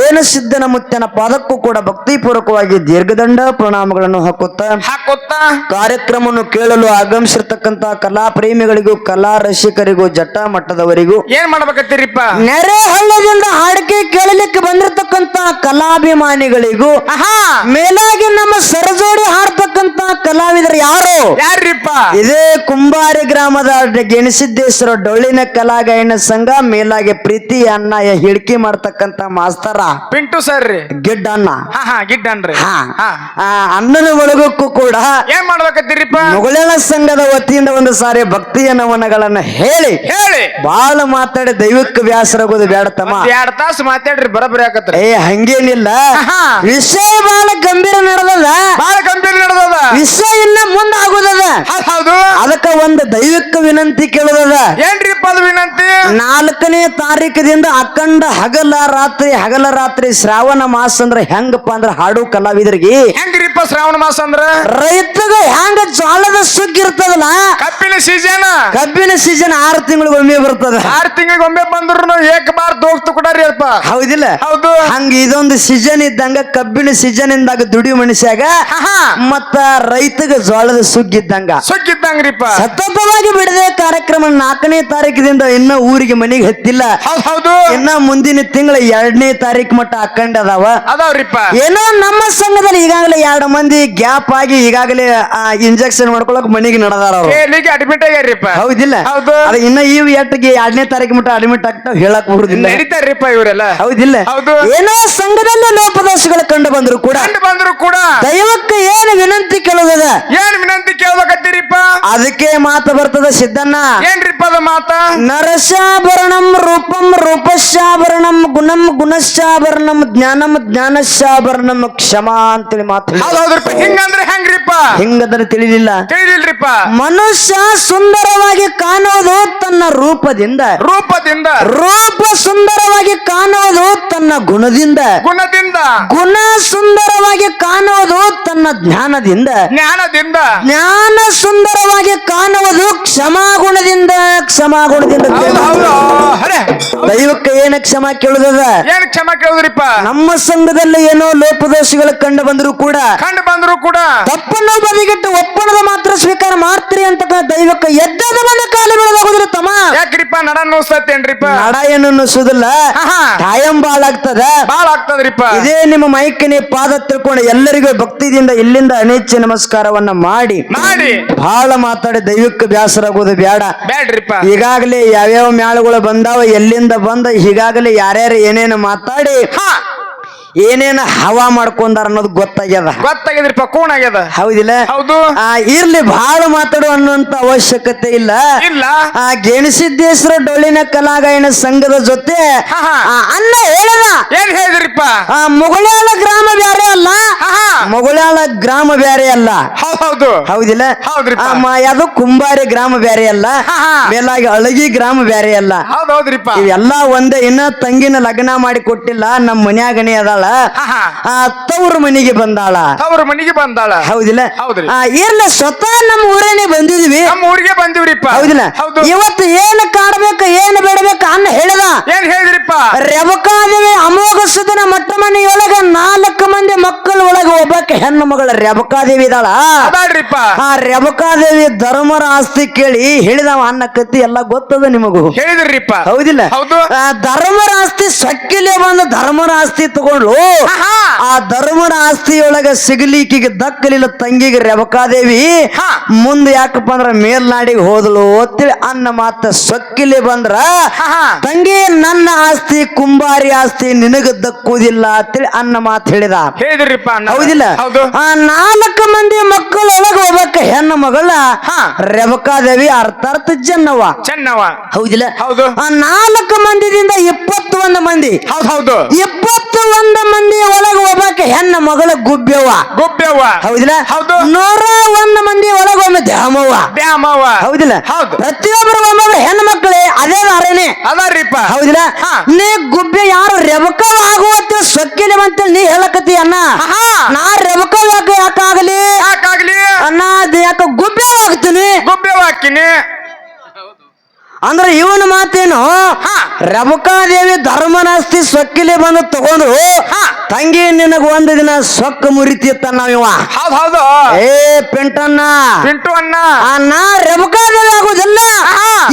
Speaker 1: ಏನು ಸಿದ್ಧನ ಮುತ್ತನ ಪಾದಕ್ಕೂ ಕೂಡ ಭಕ್ತಿಪೂರ್ವಕವಾಗಿ ದೀರ್ಘದಂಡ ಪ್ರಣಾಮಗಳನ್ನು ಹಾಕುತ್ತಾ
Speaker 2: ಹಾಕುತ್ತ?
Speaker 1: ಕಾರ್ಯಕ್ರಮವನ್ನು ಕೇಳಲು ಆಗಮಿಸಿರ್ತಕ್ಕಂತ ಕಲಾ ಪ್ರೇಮಿಗಳಿಗೂ ಕಲಾ ರಸಿಕರಿಗೂ ಜಟ್ಟ ಮಟ್ಟದವರಿಗೂ
Speaker 2: ಏನ್ ಮಾಡ್ಬೇಕತ್ತೀರಿಪ್ಪ?
Speaker 1: ನೆರೆಹಳ್ಳದಿಂದ ಹಾಡಿಕೆ ಕೇಳಲಿಕ್ಕೆ ಬಂದಿರತಕ್ಕಂತ ಕಲಾಭಿಮಾನಿಗಳಿಗೂ
Speaker 2: ಆಹಾ!
Speaker 1: ಮೇಲಾಗಿ ನಮ್ಮ ಸರಜೋಡಿ ಹಾಡ್ತಕ್ಕಂತ ಕಲಾವಿದರು ಯಾರು?
Speaker 2: ಯಾರಿಪ್ಪ
Speaker 1: ಇದೇ ಕುಂಬಾರಿ ಗ್ರಾಮದ ಗೆಣಸಿದ್ದೇಶ್ವರ ಡೊಳ್ಳಿನ ಕಲಾಗಾಯನ ಸಂಘ ಮೇಲಾಗಿ ಪ್ರೀತಿ ಅನ್ನ ಹಿಡ್ಕಿ ಮಾಡ್ತಕ್ಕಂತ ಮಾಸ್ತರ
Speaker 2: ಪಿಂಟು ಸರ್ ರೀ
Speaker 1: ಗಿಡ್ಡ ಅನ್ನ.
Speaker 2: ಹಾ ಹಾ ಗಿಡ್ಡನ್ರಿ
Speaker 1: ಹಾ.
Speaker 2: ಹಾ.
Speaker 1: ಆ ಅಣ್ಣನ ಒಳಗಕ್ಕೂ ಕೂಡ
Speaker 2: ಏನ್ ಮಾಡ್ಬೇಕತ್ತೀರಿಪ್ಪ?
Speaker 1: ಮುಗಳೇಳ ಸಂಘದ ವತಿಯಿಂದ ಒಂದು ಸಾರಿ ಭಕ್ತಿಯ ನಮನಗಳನ್ನ ಹೇಳಿ
Speaker 2: ಹೇಳಿ.
Speaker 1: ಬಾಳ ಮಾತಾಡಿ ದೈವಕ್ಕೆ ಬ್ಯಾಸರಾಗೋದು ಬೇಡ ತಮ್ಮ
Speaker 2: ಎರಡ್ ತಾಸು ಮಾತಾಡ್ರಿ ಬರಬರಿ
Speaker 1: ಏ ಹಂಗೇನಿಲ್ಲ
Speaker 2: ಆಹಾ.
Speaker 1: ವಿಷಯ ಬಹಳ ಗಂಭೀರ ನಡೆದದ.
Speaker 2: ಬಾಳ ಗಂಭೀರ ನಡೆದದ.
Speaker 1: ವಿಷಯ ಇನ್ನ ಮುಂದ ಆಗುದದ
Speaker 2: ಹೌದ್ ಹೌದು.
Speaker 1: ಅದಕ್ಕ ಒಂದು ದೈವಿಕ ವಿನಂತಿ ಕೇಳುದದ.
Speaker 2: ಏನ್ರಿಪ್ಪ ಅದು ವಿನಂತಿ?
Speaker 1: ನಾಲ್ಕನೇ ತಾರೀಕದಿಂದ ಅಖಂಡ ಹಗಲ ರಾತ್ರಿ ಹಗಲ ರಾತ್ರಿ ಶ್ರಾವಣ ಮಾಸ ಅಂದ್ರ ಹೆಂಗಪ್ಪ ಅಂದ್ರ ಹಾಡು ಕಲಾವಿದರಿಗೆ
Speaker 2: ಹೆಂಗ್ರಿಪ್ಪ ಶ್ರಾವಣ ಮಾಸ ಅಂದ್ರ?
Speaker 1: ರೈತಗ ಹೆಂಗ ಜೋಳದ ಸುಗ್ಗಿ ಇರ್ತದಲ್ಲ?
Speaker 2: ಕಬ್ಬಿನ ಸೀಸನ್
Speaker 1: ಕಬ್ಬಿನ ಸೀಸನ್ ಆರು ತಿಂಗಳಿಗೊಮ್ಮೆ ಬರ್ತದ.
Speaker 2: ಆರು ತಿಂಗಳಿಗೆ ಒಮ್ಮೆ ಬಂದ್ರು ಏಕ ಬಾರ್ ದೋಗ್ತು ಕೊಡಾರಿ ಅಪ್ಪ
Speaker 1: ಹೌದಿಲ್ಲ?
Speaker 2: ಹೌದು.
Speaker 1: ಹಂಗ ಇದೊಂದು ಸೀಸನ್ ಇದ್ದಂಗ ಕಬ್ಬಿನ ಸೀಸನ್ ಇಂದಾಗ ದುಡಿ ಮನುಷ್ಯಾಗ ಮತ್ತ ರೈತಗ ಜೋಳದ ಸುಗ್ಗಿದ್ದಂಗ
Speaker 2: ಸುಗ್ಗಿದ್ದಂಗ್ರಿಪ್ಪ
Speaker 1: ಸತತವಾಗಿ ಬಿಡದೆ ಕಾರ್ಯಕ್ರಮ ನಾಲ್ಕನೇ ತಾರೀಕದಿಂದ ಇನ್ನ ಊರಿಗೆ ಮನೆಗೆ ಹತ್ತಿಲ್ಲ.
Speaker 2: ಹೌದ್ ಹೌದು.
Speaker 1: ಇನ್ನ ಮುಂದಿನ ತಿಂಗಳ ಎರಡನೇ ತಾರೀಕು ಮಟ್ಟ ಅಕ್ಕಂಡ ಅದಾವ.
Speaker 2: ಅದಾವ್ರಿಪ್ಪ.
Speaker 1: ಏನೋ ನಮ್ಮ ಸಂಘದಲ್ಲಿ ಈಗಾಗಲೇ ಎರಡು ಮಂದಿ ಗ್ಯಾಪ್ ಆಗಿ ಈಗಾಗಲೇ ಇಂಜೆಕ್ಷನ್ ಮಾಡ್ಕೊಳಕ್ ಮನೆಗೆ ನಡೆದಾರ ಅವ್ರು.
Speaker 2: ಕೇಳಿಗೆ ಅಡ್ಮಿಟ್ ಆಗ್ಯಾರಿಪ್ಪ.
Speaker 1: ಹೌದಿಲ್ಲ.
Speaker 2: ಹೌದು.
Speaker 1: ಅದ ಇನ್ನ ಈ ಎಟ್ಟಿಗೆ ಎರಡನೇ ತಾರೀಕು ಮಟ್ಟ ಅಡ್ಮಿಟ್ ಆಗ್ತಾವ ಹೇಳಕ್ ಬರುದಿಲ್ಲ.
Speaker 2: ನಡೀತಾರ್ರಿಪ್ಪ ಇವರೆಲ್ಲ.
Speaker 1: ಹೌದಿಲ್ಲ.
Speaker 2: ಹೌದು.
Speaker 1: ಏನೋ ಸಂಘದಲ್ಲಿ ಲೋಪದೋಷಗಳು ಕಂಡು ಬಂದ್ರು ಕೂಡ.
Speaker 2: ಕಂಡು ಬಂದ್ರು ಕೂಡ.
Speaker 1: ದೈವಕ್ಕೆ ಏನು ವಿನಂತಿ ಕೇಳೋದದ
Speaker 2: ಏನ್ ವಿನಂತಿ ಕೇಳ್ಬೇಕತ್ತೀರಿಪ್ಪ?
Speaker 1: ಅದಕ್ಕೆ ಮಾತು ಬರ್ತದ ಸಿದ್ದಣ್ಣ.
Speaker 2: ಏನ್ರಿಪ್ಪ ಅದು ಮಾತ?
Speaker 1: ನರಸಾಭರಣಂ ರೂಪಂ ರೂಪಶ್ಚಾಭರಣಂ ಗುಣಂ ಗುಣಶ್ಚಾಭರಣಂ ಜ್ಞಾನಂ ಜ್ಞಾನಶ್ಚಾಭರಣಂ ಕ್ಷಮಾ ಅಂತೇಳಿ ಮಾತು
Speaker 2: ಹೌದ್ ಹೌದ್ರಿಪ್ಪ ಹಿಂಗಂದ್ರೆ ಹೆಂಗ್ರಿಪ್ಪ?
Speaker 1: ಹಿಂಗಂದ್ರೆ ತಿಳಿಲಿಲ್ಲ.
Speaker 2: ತಿಳಿದಿಲ್ರಿಪ್ಪ
Speaker 1: ಮನುಷ್ಯ ಸುಂದರವಾಗಿ ಕಾಣೋದು ತನ್ನ ರೂಪದಿಂದ.
Speaker 2: ರೂಪದಿಂದ.
Speaker 1: ರೂಪ ಸುಂದರವಾಗಿ ಕಾಣೋದು ತನ್ನ ಗುಣದಿಂದ.
Speaker 2: ಗುಣದಿಂದ.
Speaker 1: ಗುಣ ಸುಂದರವಾಗಿ ಕಾಣೋದು ತನ್ನ ಜ್ಞಾನದಿಂದ.
Speaker 2: ಜ್ಞಾನದಿಂದ.
Speaker 1: ಜ್ಞಾನ ಸುಂದರವಾಗಿ ಕಾಣುವುದು ಕ್ಷಮಾಗುಣದಿಂದ ಕ್ಷಮಾಗುಣದಿಂದ ದೈವಕ್ಕೆ ಏನ ಕ್ಷಮ ಕೇಳುದದ?
Speaker 2: ಏನ್ ಕ್ಷಮ ಕೇಳುದ್ರಿಪ್ಪ?
Speaker 1: ನಮ್ಮ ಸಂಘದಲ್ಲಿ ಏನೋ ಲೋಪದೋಷಗಳು ಕಂಡು ಬಂದ್ರು ಕೂಡ
Speaker 2: ಕಂಡು ಬಂದ್ರು ಕೂಡ
Speaker 1: ತಪ್ಪನ್ನು ಬದಿಗಿಟ್ಟು ಒಪ್ಪಣದ ಮಾತ್ರ ಸ್ವೀಕಾರ ಮಾಡ್ತೀರಿ ಅಂತ ದೈವಕ್ಕೆ ಎದ್ದದ ಬಂದ ಕಾಲ ಬೆಳೆದಾಗುದಿಲ್ಲ ತಮ್ಮ.
Speaker 2: ಯಾಕ್ರಿಪ್ಪ ನಡ ನೋಸ್ತೇನ್ರಿಪ್ಪ
Speaker 1: ನಡ ಏನು
Speaker 2: ನೋಸುದಿಲ್ಲ
Speaker 1: ಕಾಯಂ ಬಾಳ ಆಗ್ತದ
Speaker 2: ಬಾಳ ಆಗ್ತದ್ರಿಪ್ಪ
Speaker 1: ಇದೇ ನಿಮ್ಮ ಮೈಕಿನ ಪಾದ ತಿಳ್ಕೊಂಡು ಎಲ್ಲರಿಗೂ ಭಕ್ತಿದಿಂದ ಇಲ್ಲಿಂದ ಅನೇಚ್ಛೆ ನಮಸ್ಕಾರವನ್ನ ಮಾಡಿ.
Speaker 2: ಮಾಡಿ.
Speaker 1: ಬಹಳ ಮಾತಾಡಿ ದೈವಕ್ಕೆ ಬ್ಯಾಸರಾಗೋದು ಬೇಡ
Speaker 2: ಬೇಡ್ರಿಪ್ಪ
Speaker 1: ಈಗಾಗಲೇ ಯಾವ್ಯಾವ ಮ್ಯಾಳುಗಳು ಬಂದಾವ ಎಲ್ಲಿಂದ ಬಂದ ಈಗಾಗಲೇ ಯಾರ್ಯಾರು ಏನೇನು ಮಾತಾಡಿ? ಏನೇನು ಹವಾ ಮಾಡ್ಕೊಂಡಾರ ಅನ್ನೋದು ಗೊತ್ತಾಗ್ಯದ.
Speaker 2: ಗೊತ್ತಾಗಿದ್ರಿಪ್ಪ ಕೂಣ ಆಗ್ಯದ.
Speaker 1: ಹೌದಿಲ್ಲ?
Speaker 2: ಹೌದು.
Speaker 1: ಆ ಇರ್ಲಿ ಬಹಳ ಮಾತಾಡು ಅನ್ನುವಂತ ಅವಶ್ಯಕತೆ ಇಲ್ಲ.
Speaker 2: ಇಲ್ಲ.
Speaker 1: ಆ ಗೆಣಸಿದ್ದೇಶ್ವರ ಡೊಳ್ಳಿನ ಕಲಾಗಾಯನ ಸಂಘದ ಜೊತೆ. ಆ ಅನ್ನ ಹೇಳದ.
Speaker 2: ಏನ್ ಹೇಳಿದ್ರಿಪ್ಪ?
Speaker 1: ಆ ಮುಗುಳ್ಯಾಳ ಗ್ರಾಮ ಬ್ಯಾರೆ ಅಲ್ಲ?
Speaker 2: ಆಹಾ
Speaker 1: ಗ್ರಾಮ ಬ್ಯಾರೆ ಅಲ್ಲ?
Speaker 2: ಹೌದು
Speaker 1: ಹೌದಿಲ್ಲ?
Speaker 2: ಹೌದ್ರಿಪ್ಪ.
Speaker 1: ಆ, ಮ- ಯಾವ್ದು ಕುಂಬಾರಿ ಗ್ರಾಮ ಬ್ಯಾರೆ ಅಲ್ಲ. ಮೇಲಾಗಿ ಅಳಗಿ ಗ್ರಾಮ ಬ್ಯಾರೆ ಅಲ್ಲ?
Speaker 2: ಹೌದ್ ಹೌದ್ರಿಪ್ಪ.
Speaker 1: ಇವೆಲ್ಲ ಒಂದೇ ಇನ್ನ ತಂಗಿನ ಲಗ್ನ ಮಾಡಿ ಕೊಟ್ಟಿಲ್ಲ ನಮ್ಮ ಮನ್ಯಾಗನೇ ಅದಾಳ. ಬಂದಾಳ? ಆ ತವ್ರ ಮನೆಗೆ ಬಂದಾಳ.
Speaker 2: ಅವ್ರ ಮನೆಗೆ ಬಂದಾಳ.
Speaker 1: ಹೌದಿಲ್ಲ?
Speaker 2: ಹೌದ್ರಿ.
Speaker 1: ಆ, ಇರ್ಲಿ ಸ್ವತಃ ನಮ್ಮ ಊರೇನೆ ಬಂದಿದ್ವಿ.
Speaker 2: ನಮ್ಮ ಊರಿಗೆ ಬಂದಿವ್ರಿಪ್ಪ.
Speaker 1: ಹೌದಿಲ್ಲ?
Speaker 2: ಹೌದು.
Speaker 1: ಇವತ್ತು ಏನ್ ಕಾಡ್ಬೇಕು ಏನ್ ಬೇಡಬೇಕು ಅನ್ನ ಹೇಳಿದ?
Speaker 2: ಏನ್ ಹೇಳಿದ್ರಿಪ್ಪ?
Speaker 1: ರೆಬಕಾದೇವಿ ಅಮೋಘ ಸುದನ ಮಟ್ಟ ಮನೆಯೊಳಗ ನಾಲ್ಕು ಮಂದಿ ಮಕ್ಕಳ ಒಳಗ ಒಬ್ಬಕ್ಕೆ ಹೆಣ್ಣು ಮಗಳ ರೆಬಕಾದೇವಿ ಇದಾಳ
Speaker 2: ಅದಾಳ್ರಿಪ್ಪ.
Speaker 1: ಆ ರೆಬಕಾದೇವಿ ಧರ್ಮರ ಆಸ್ತಿ ಕೇಳಿ ಹೇಳಿದವ ಅನ್ನ ಕತ್ತಿ ಎಲ್ಲ ಗೊತ್ತದ ನಿಮಗೂ?
Speaker 2: ಹೇಳಿದ್ರಿಪ್ಪ.
Speaker 1: ಹೌದಿಲ್ಲ?
Speaker 2: ಹೌದು.
Speaker 1: ಆ ಧರ್ಮರ ಆಸ್ತಿ ಸಕ್ಕಿಲೆ ಬಂದ ಧರ್ಮರ ಆಸ್ತಿ ತಗೊಂಡ್ಲು
Speaker 2: ಆಹಾ.
Speaker 1: ಆ ಧರ್ಮನ ಆಸ್ತಿಯೊಳಗ ಸಿಗಲಿಕ್ಕಿಗೆ ದಕ್ಕಲಿಲ್ಲ ತಂಗಿಗೆ ರೆಬಕಾದೇವಿ
Speaker 2: ಹಾ.
Speaker 1: ಮುಂದೆ ಯಾಕಪ್ಪ ಅಂದ್ರ ಮೇಲ್ನಾಡಿಗೆ ಹೋದಳು ಅಂತೇಳಿ ಅನ್ನ ಮಾತ ಸೊಕ್ಕಿಲಿ ಬಂದ್ರ. ತಂಗಿ ನನ್ನ ಆಸ್ತಿ ಕುಂಬಾರಿ ಆಸ್ತಿ ನಿನಗ ದಕ್ಕುವುದಿಲ್ಲ ಅಂತೇಳಿ ಅನ್ನ ಮಾತು ಹೇಳಿದ
Speaker 2: ಹೇಳಿದ್ರಿಪ್ಪ
Speaker 1: ಹೌದಿಲ್ಲ
Speaker 2: ಹೌದು
Speaker 1: ಆ ನಾಲ್ಕು ಮಂದಿ ಮಕ್ಕಳೊಳಗ ಒಬ್ಬಕ್ಕ ಹೆಣ್ಣು ಮಗಳ
Speaker 2: ಹಾ.
Speaker 1: ರೆಬಕಾದೇವಿ ಅರ್ಥಾರ್ಥ ಚೆನ್ನವ
Speaker 2: ಚೆನ್ನವ
Speaker 1: ಹೌದಿಲ್ಲ
Speaker 2: ಹೌದು.
Speaker 1: ಆ ನಾಲ್ಕು ಮಂದಿದಿಂದ ಇಪ್ಪತ್ತು ಒಂದು ಮಂದಿ
Speaker 2: ಹೌದು ಹೌದು
Speaker 1: ಇಪ್ಪತ್ತು ಒಂದು ಮಂದಿ ಒಳಗ ಒಬ್ಬಾಕೆ ಹೆಣ್ಣ ಮಗಳ ಗುಬ್ಬ್ಯವ್ವ
Speaker 2: ಗುಬ್ಬ್ಯವ್ವ
Speaker 1: ಹೌದಿಲ್ಲ?
Speaker 2: ಹೌದು.
Speaker 1: ನೂರ ಒಂದ ಮಂದಿ ಒಳಗ ಒಮ್ಮೆ ದ್ಯಾಮವ್ವ.
Speaker 2: ದ್ಯಾಮವ್ವ.
Speaker 1: ಹೌದಿಲ್ಲ?
Speaker 2: ಹೌದು.
Speaker 1: ಪ್ರತಿಯೊಬ್ಬರು ಒಮ್ಮೊಬ್ಬ ಹೆಣ್ಣು ಮಕ್ಕಳೇ ಅದೇ ಧಾರಣೆ
Speaker 2: ಅದಾರಿಪ್ಪ.
Speaker 1: ಹೌದಿಲ್ಲ. ನೀ ಗುಬ್ಬೆ ಯಾರು ರೆಬಕವ ಆಗುವತ್ತ ಸೊಕ್ಕಿಲೆ ಅಂತೇಳಿ ನೀ ಹೇಳಕತ್ತಿ ಅಣ್ಣ. ನಾ ರೆಬಕವ ಯಾಕೆ ಯಾಕಾಗಲಿ?
Speaker 2: ಯಾಕಾಗ್ಲಿ?
Speaker 1: ಅಣ್ಣ ಅದು ಯಾಕೆ ಗುಬ್ಬೆ ಆಗ್ತೀನಿ?
Speaker 2: ಗುಬ್ಬೆ ಹಾಕಿನಿ
Speaker 1: ಅಂದ್ರೆ ಇವನ ಮಾತೇನು?
Speaker 2: ರಮಕಾದೇವಿ
Speaker 1: ರಬಕಾದೇವಿ ಧರ್ಮನಾಸ್ತಿ ಸೊಕ್ಕಿಲಿ ಬಂದು
Speaker 2: ತಗೊಂಡು.
Speaker 1: ತಂಗಿ ನಿನಗ ಒಂದು ದಿನ ಸೊಕ್ಕ ಮುರಿತಿತ್ತ ನಾವಿವ
Speaker 2: ಹೌದು ಹೌದು.
Speaker 1: ಏ ಪೆಂಟನ್ನ
Speaker 2: ಪಿಂಟು ಅಣ್ಣ
Speaker 1: ಅಣ್ಣ ರಮಕಾದೇವಿ ಆಗುದಿಲ್ಲ.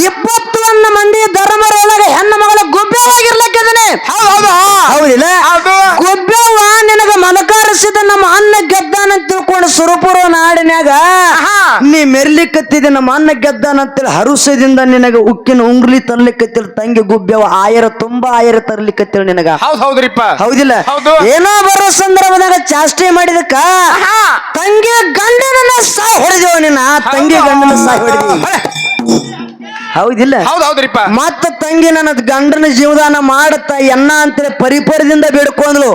Speaker 2: ಇಪ್ಪತ್ತು
Speaker 1: ಒಂದು ಮಂದಿ ಧರ್ಮರೊಳಗ ಹೆಣ್ಣು ಮಗಳ ಗುಬ್ಬೆವಾಗಿರ್ಲಕ್ಕಿದನೆ
Speaker 2: ಹೌದು ಹೌದು.
Speaker 1: ಹೌದಿಲ್ಲ?
Speaker 2: ಅದು
Speaker 1: ಗುಬ್ಬೆವ್ವ ನಿನಗ ಮನಕಾರಿಸಿದ ನಮ್ಮ ಅನ್ನ ಗೆದ್ದಾನ ಅಂತ ತಿಳ್ಕೊಂಡು ಸುರಪುರ ನಾಡಿನ್ಯಾಗ
Speaker 2: ಆಹಾ.
Speaker 1: ನೀ ಮೆರ್ಲಿಕ್ಕತ್ತಿದೆ ನಮ್ಮ ಅನ್ನ ಗೆದ್ದಾನ ಅಂತೇಳಿ ಹರುಸದಿಂದ ನಿನಗ ಉಕ್ಕಿನ ಉಂಗ್ಲಿ ತರ್ಲಿಕ್ಕತ್ತಿಲ್ಲ ತಂಗಿ ಗುಬ್ಬೆವ ಆಯರ ತುಂಬಾ ಆಯರ ತರ್ಲಿಕ್ಕತ್ತಿಲ್ಲ ನಿನಗ
Speaker 2: ಹೌದು ಹೌದ್ರಿಪ್ಪ
Speaker 1: ಹೌದಿಲ್ಲ
Speaker 2: ಹೌದು.
Speaker 1: ಏನೋ ಬರೋ ಸಂದರ್ಭದಾಗ ಚಾಷ್ಟೆ ಮಾಡಿದಕ್ಕ
Speaker 2: ಆಹಾ.
Speaker 1: ತಂಗಿ ಗಂಡನ ಸಾಯ್ ಹೊಡೆದೇವ ನಿನ್ನ ತಂಗಿ ಗಂಡನ ಸಾಯ್ ಹೊಡೆದಿ ಹೌದಿಲ್ಲ?
Speaker 2: ಹೌದು ಹೌದ್ರಿಪ್ಪ.
Speaker 1: ಮತ್ತ ತಂಗಿ ನನ್ನ ಗಂಡನ ಜೀವದಾನ ಮಾಡತ್ತ ಎನ್ನ ಅಂತೇಳಿ ಪರಿಪರದಿಂದ ಬೇಡ್ಕೊಂಡ್ಲು.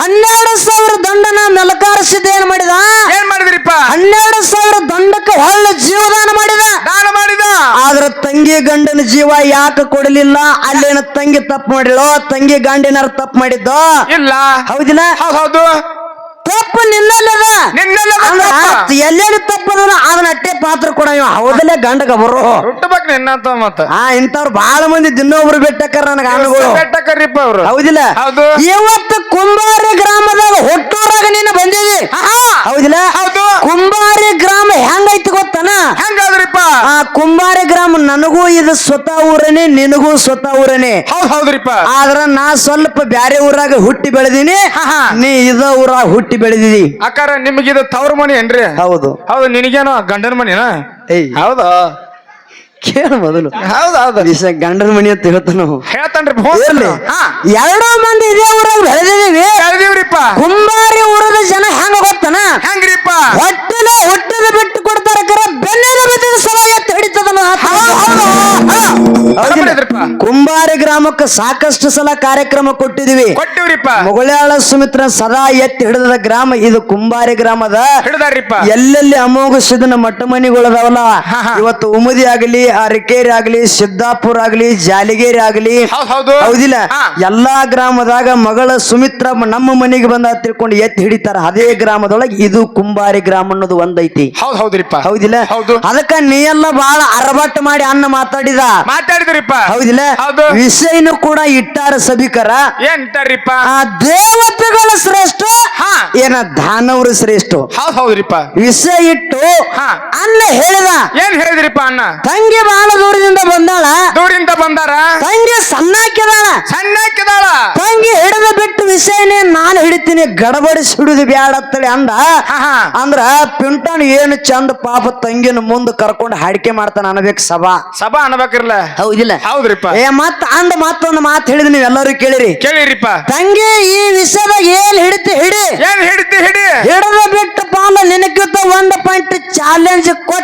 Speaker 1: ಹನ್ನೆರಡು ಸಾವಿರ ದಂಡನ ಮೆಲಕಾರಿಸಿದ ಏನ್ ಮಾಡಿದ?
Speaker 2: ಏನ್ ಮಾಡಿದ್ರಿಪ್ಪ?
Speaker 1: ಹನ್ನೆರಡು ಸಾವಿರ ದಂಡಕ್ಕೆ ಹೊಳ್ಳ ಜೀವದಾನ ಮಾಡಿದ.
Speaker 2: ದಾನ ಮಾಡಿದ.
Speaker 1: ಆದ್ರ ತಂಗಿ ಗಂಡನ ಜೀವ ಯಾಕೆ ಕೊಡಲಿಲ್ಲ? ಅಲ್ಲೇನ ತಂಗಿ ತಪ್ಪು ಮಾಡಿಳೋ ತಂಗಿ ಗಂಡಿನಾರ ತಪ್ಪು ಮಾಡಿದ್ದೋ?
Speaker 2: ಇಲ್ಲ.
Speaker 1: ಹೌದಿಲ್ಲ?
Speaker 2: ಹೌದು ಹೌದು.
Speaker 1: ತಪ್ಪು ನಿನ್ನಲ್ಲದ.
Speaker 2: ನಿನ್ನೆಲ್ಲ
Speaker 1: ಅಂದ್ರ ಎಲ್ಲೆಲ್ಲಿ ತಪ್ಪದ ಅದನ್ನ ಅಟ್ಟೆ ಪಾತ್ರ ಕೊಡ ಇವ. ಹೌದಲ್ಲ ಗಂಡಗ ಬರು.
Speaker 2: ಹುಟ್ಟಬೇಕು ನಿನ್ನಂತ ಮತ್ತ.
Speaker 1: ಆ ಇಂಥವ್ರು ಬಹಳ ಮಂದಿ ದಿನೊಬ್ರು ಬೆಟ್ಟಕ್ಕಾರ ನನಗ ಆನುಗಳು
Speaker 2: ಬೆಟ್ಟಕರ್ರಿಪ್ಪ ಅವ್ರು.
Speaker 1: ಹೌದಿಲ್ಲ?
Speaker 2: ಹೌದು.
Speaker 1: ಇವತ್ತು ಕುಂಬಾರಿ ಗ್ರಾಮದಾಗ ಹುಟ್ಟೂರಾಗ ನೀನು ಬಂದಿದಿ? ಹೌದಿಲ್ಲ?
Speaker 2: ಹೌದು.
Speaker 1: ಕುಂಬಾರಿ ಗ್ರಾಮ ಹೆಂಗೈತಿ ಗೊತ್ತನ?
Speaker 2: ಹೆಂಗಾದ್ರಿಪ್ಪ?
Speaker 1: ಆ ಕುಂಬಾರಿ ಗ್ರಾಮ ನನಗೂ ಇದು ಸ್ವತಃ ಊರನೆ ನಿನಗೂ ಸ್ವತಃ ಊರನೇ.
Speaker 2: ಹೌದು ಹೌದ್ರಿಪ್ಪ.
Speaker 1: ಆದ್ರ ನಾ ಸ್ವಲ್ಪ ಬ್ಯಾರೆ ಊರಾಗ ಹುಟ್ಟಿ ಬೆಳೆದೀನಿ.
Speaker 2: ಹಾ.
Speaker 1: ನೀ ಇದ ಊರಾಗ ಹುಟ್ಟಿ ಬೆಳೆದಿದಿ?
Speaker 2: ಅಕ್ಕಾರ ನಿಮಗಿದು ತವ್ರ ಮನಿ ಏನ್ರಿ?
Speaker 1: ಹೌದು.
Speaker 2: ಹೌದು ನಿನಗೇನು ಗಂಡನ ಮನಿನ?
Speaker 1: ಏಯ್.
Speaker 2: ಹೌದು?
Speaker 1: ಕೇಳ ಮೊದಲು.
Speaker 2: ಹೌದು? ಹೌದು
Speaker 1: ದಿವಸ ಗಂಡನ ಮನಿ ಅಂತ ಹೇಳ್ತಾನ ನಾವು.
Speaker 2: ಹೇಳ್ತಾನ್ರಿ ಹಾ.
Speaker 1: ಎರಡೋ ಮಂದಿ ಇದೇ ಊರಾಗ ಬೆಳೆದಿದೀವಿ
Speaker 2: ಹೇಳ್ದೀವ್ರಿಪ್ಪ
Speaker 1: ಕುಂಬಾರಿ ಊರದ ಜನ ಹೆಂಗ ಗೊತ್ತನ?
Speaker 2: ಹೆಂಗ್ರಿಪ್ಪ?
Speaker 1: ಹೊಟ್ಟೆಲ ಹುಟ್ಟದ ಬಿಟ್ಟು ಕೊಡ್ತಾರ ಕರ ಬೆನ್ನೆದ ಬಿದ್ದ ಸಲ ಕುಂಬಾರಿ ಗ್ರಾಮಕ್ಕೆ ಸಾಕಷ್ಟು ಸಲ ಕಾರ್ಯಕ್ರಮ ಕೊಟ್ಟಿದೀವಿ.
Speaker 2: ಕೊಟ್ಟಿವ್ರಿಪ್ಪ.
Speaker 1: ಮೊಗಳ್ಯಾಳ ಸುಮಿತ್ರ ಸದಾ ಎತ್ತಿ ಹಿಡಿದ ಗ್ರಾಮ ಇದು ಕುಂಬಾರಿ ಗ್ರಾಮದ.
Speaker 2: ಹಿಡಿದಾರಿಪ್ಪ
Speaker 1: ಎಲ್ಲೆಲ್ಲಿ ಅಮೋಘ ಸಿದ್ಧನ ಮಟ್ಟ ಮನಿಗಳದಾವಲ್ಲ. ಇವತ್ತು ಉಮದಿ ಆಗಲಿ ಅರಕೇರಿ ಆಗಲಿ ಸಿದ್ದಾಪುರ ಆಗಲಿ ಜಾಲಿಗೇರಿ ಆಗಲಿ.
Speaker 2: ಹೌದು ಹೌದು.
Speaker 1: ಹೌದಿಲ್ಲ? ಎಲ್ಲಾ ಗ್ರಾಮದಾಗ ಮಗಳ ಸುಮಿತ್ರ ನಮ್ಮ ಮನೆಗೆ ಬಂದ ತಿಳ್ಕೊಂಡು ಎತ್ತಿ ಹಿಡಿತಾರ. ಅದೇ ಗ್ರಾಮದೊಳಗೆ ಇದು ಕುಂಬಾರಿ ಗ್ರಾಮ ಅನ್ನೋದು ಒಂದೈತಿ.
Speaker 2: ಹೌದು ಹೌದ್ರಿಪ್ಪ.
Speaker 1: ಹೌದಿಲ್ಲ?
Speaker 2: ಹೌದು.
Speaker 1: ಅದಕ್ಕ ನೀ ಎಲ್ಲ ಬಹಳ ಅರಬಟ್ಟು ಮಾಡಿ ಅನ್ನ ಮಾತಾಡಿದ.
Speaker 2: ಮಾತಾಡಿದ್ರಿಪ್ಪ.
Speaker 1: ಹೌದಿಲ್ಲ?
Speaker 2: ಹೌದು.
Speaker 1: ವಿಷಯನು ಕೂಡ ಇಟ್ಟಾರ ಸಭಿಕರ.
Speaker 2: ಏನ್ ಇಟ್ಟಾರ್ರಿಪ್ಪ
Speaker 1: ಆ ದೇವತೆಗಳ ಶ್ರೇಷ್ಠ
Speaker 2: ಹಾ.
Speaker 1: ಏನ ದಾನವರು ಶ್ರೇಷ್ಠ.
Speaker 2: ಹೌದು ಹೌದ್ರಿಪ್ಪ.
Speaker 1: ವಿಷಯ ಇಟ್ಟು
Speaker 2: ಹಾ.
Speaker 1: ಅನ್ನ ಹೇಳಿದ.
Speaker 2: ಏನ್ ಹೇಳಿದ್ರಿಪ್ಪ ಅನ್ನ?
Speaker 1: ತಂಗಿ ಬಹಳ ದೂರದಿಂದ ಬಂದಾಳ.
Speaker 2: ದೂರಿಂದ ಬಂದಾರ?
Speaker 1: ತಂಗಿ ಸಣ್ಣಾಕಿದಾಳ.
Speaker 2: ಸಣ್ಣಾಕಿದಾಳ.
Speaker 1: ತಂಗಿ ಹಿಡಿದ ಬಿಟ್ಟು ವಿಷಯನೇ ನಾನು ಹಿಡಿತೀನಿ ಗಡಬಡಿಸಿ ಹಿಡಿದು ಬ್ಯಾಡತ್ತಳಿ ಅಂದ.
Speaker 2: ಹಾ, ಹಾ.
Speaker 1: ಅಂದ್ರ ಪಿಂಟನ್ ಏನು ಚಂದ ಪಾಪ ತಂಗಿನ ಮುಂದೆ ಕರ್ಕೊಂಡು ಹಾಡಿಕೆ ಮಾಡ್ತಾನ ಅನ್ಬೇಕು ಸಭಾ.
Speaker 2: ಸಭಾ ಅನ್ಬೇಕಿರ್ಲ
Speaker 1: ಹೌದಿಲ್ಲ.
Speaker 2: ಹೌದ್ರಿಪ್ಪ.
Speaker 1: ಏ ಮತ್ತ ಅಂದ ಮತ್ತೊಂದು ಮಾತು ಹೇಳಿದ್ ನೀವು ಎಲ್ಲರೂ ಕೇಳಿರಿ.
Speaker 2: ಕೇಳಿರಿಪ್ಪ.
Speaker 1: ತಂಗಿ ಈ ವಿಷಯದಾಗ ಏನ್ ಹಿಡಿತಿ ಹಿಡಿ?
Speaker 2: ಏನ್ ಹಿಡಿತಿ ಹಿಡಿ?
Speaker 1: ಹಿಡದ ಬಿಟ್ಟು ಪಾಲ ನಿನಗಿಂತ ಒಂದ್ ಪಾಯಿಂಟ್ ಚಾಲೆಂಜ್ ಕೊಟ್ಟು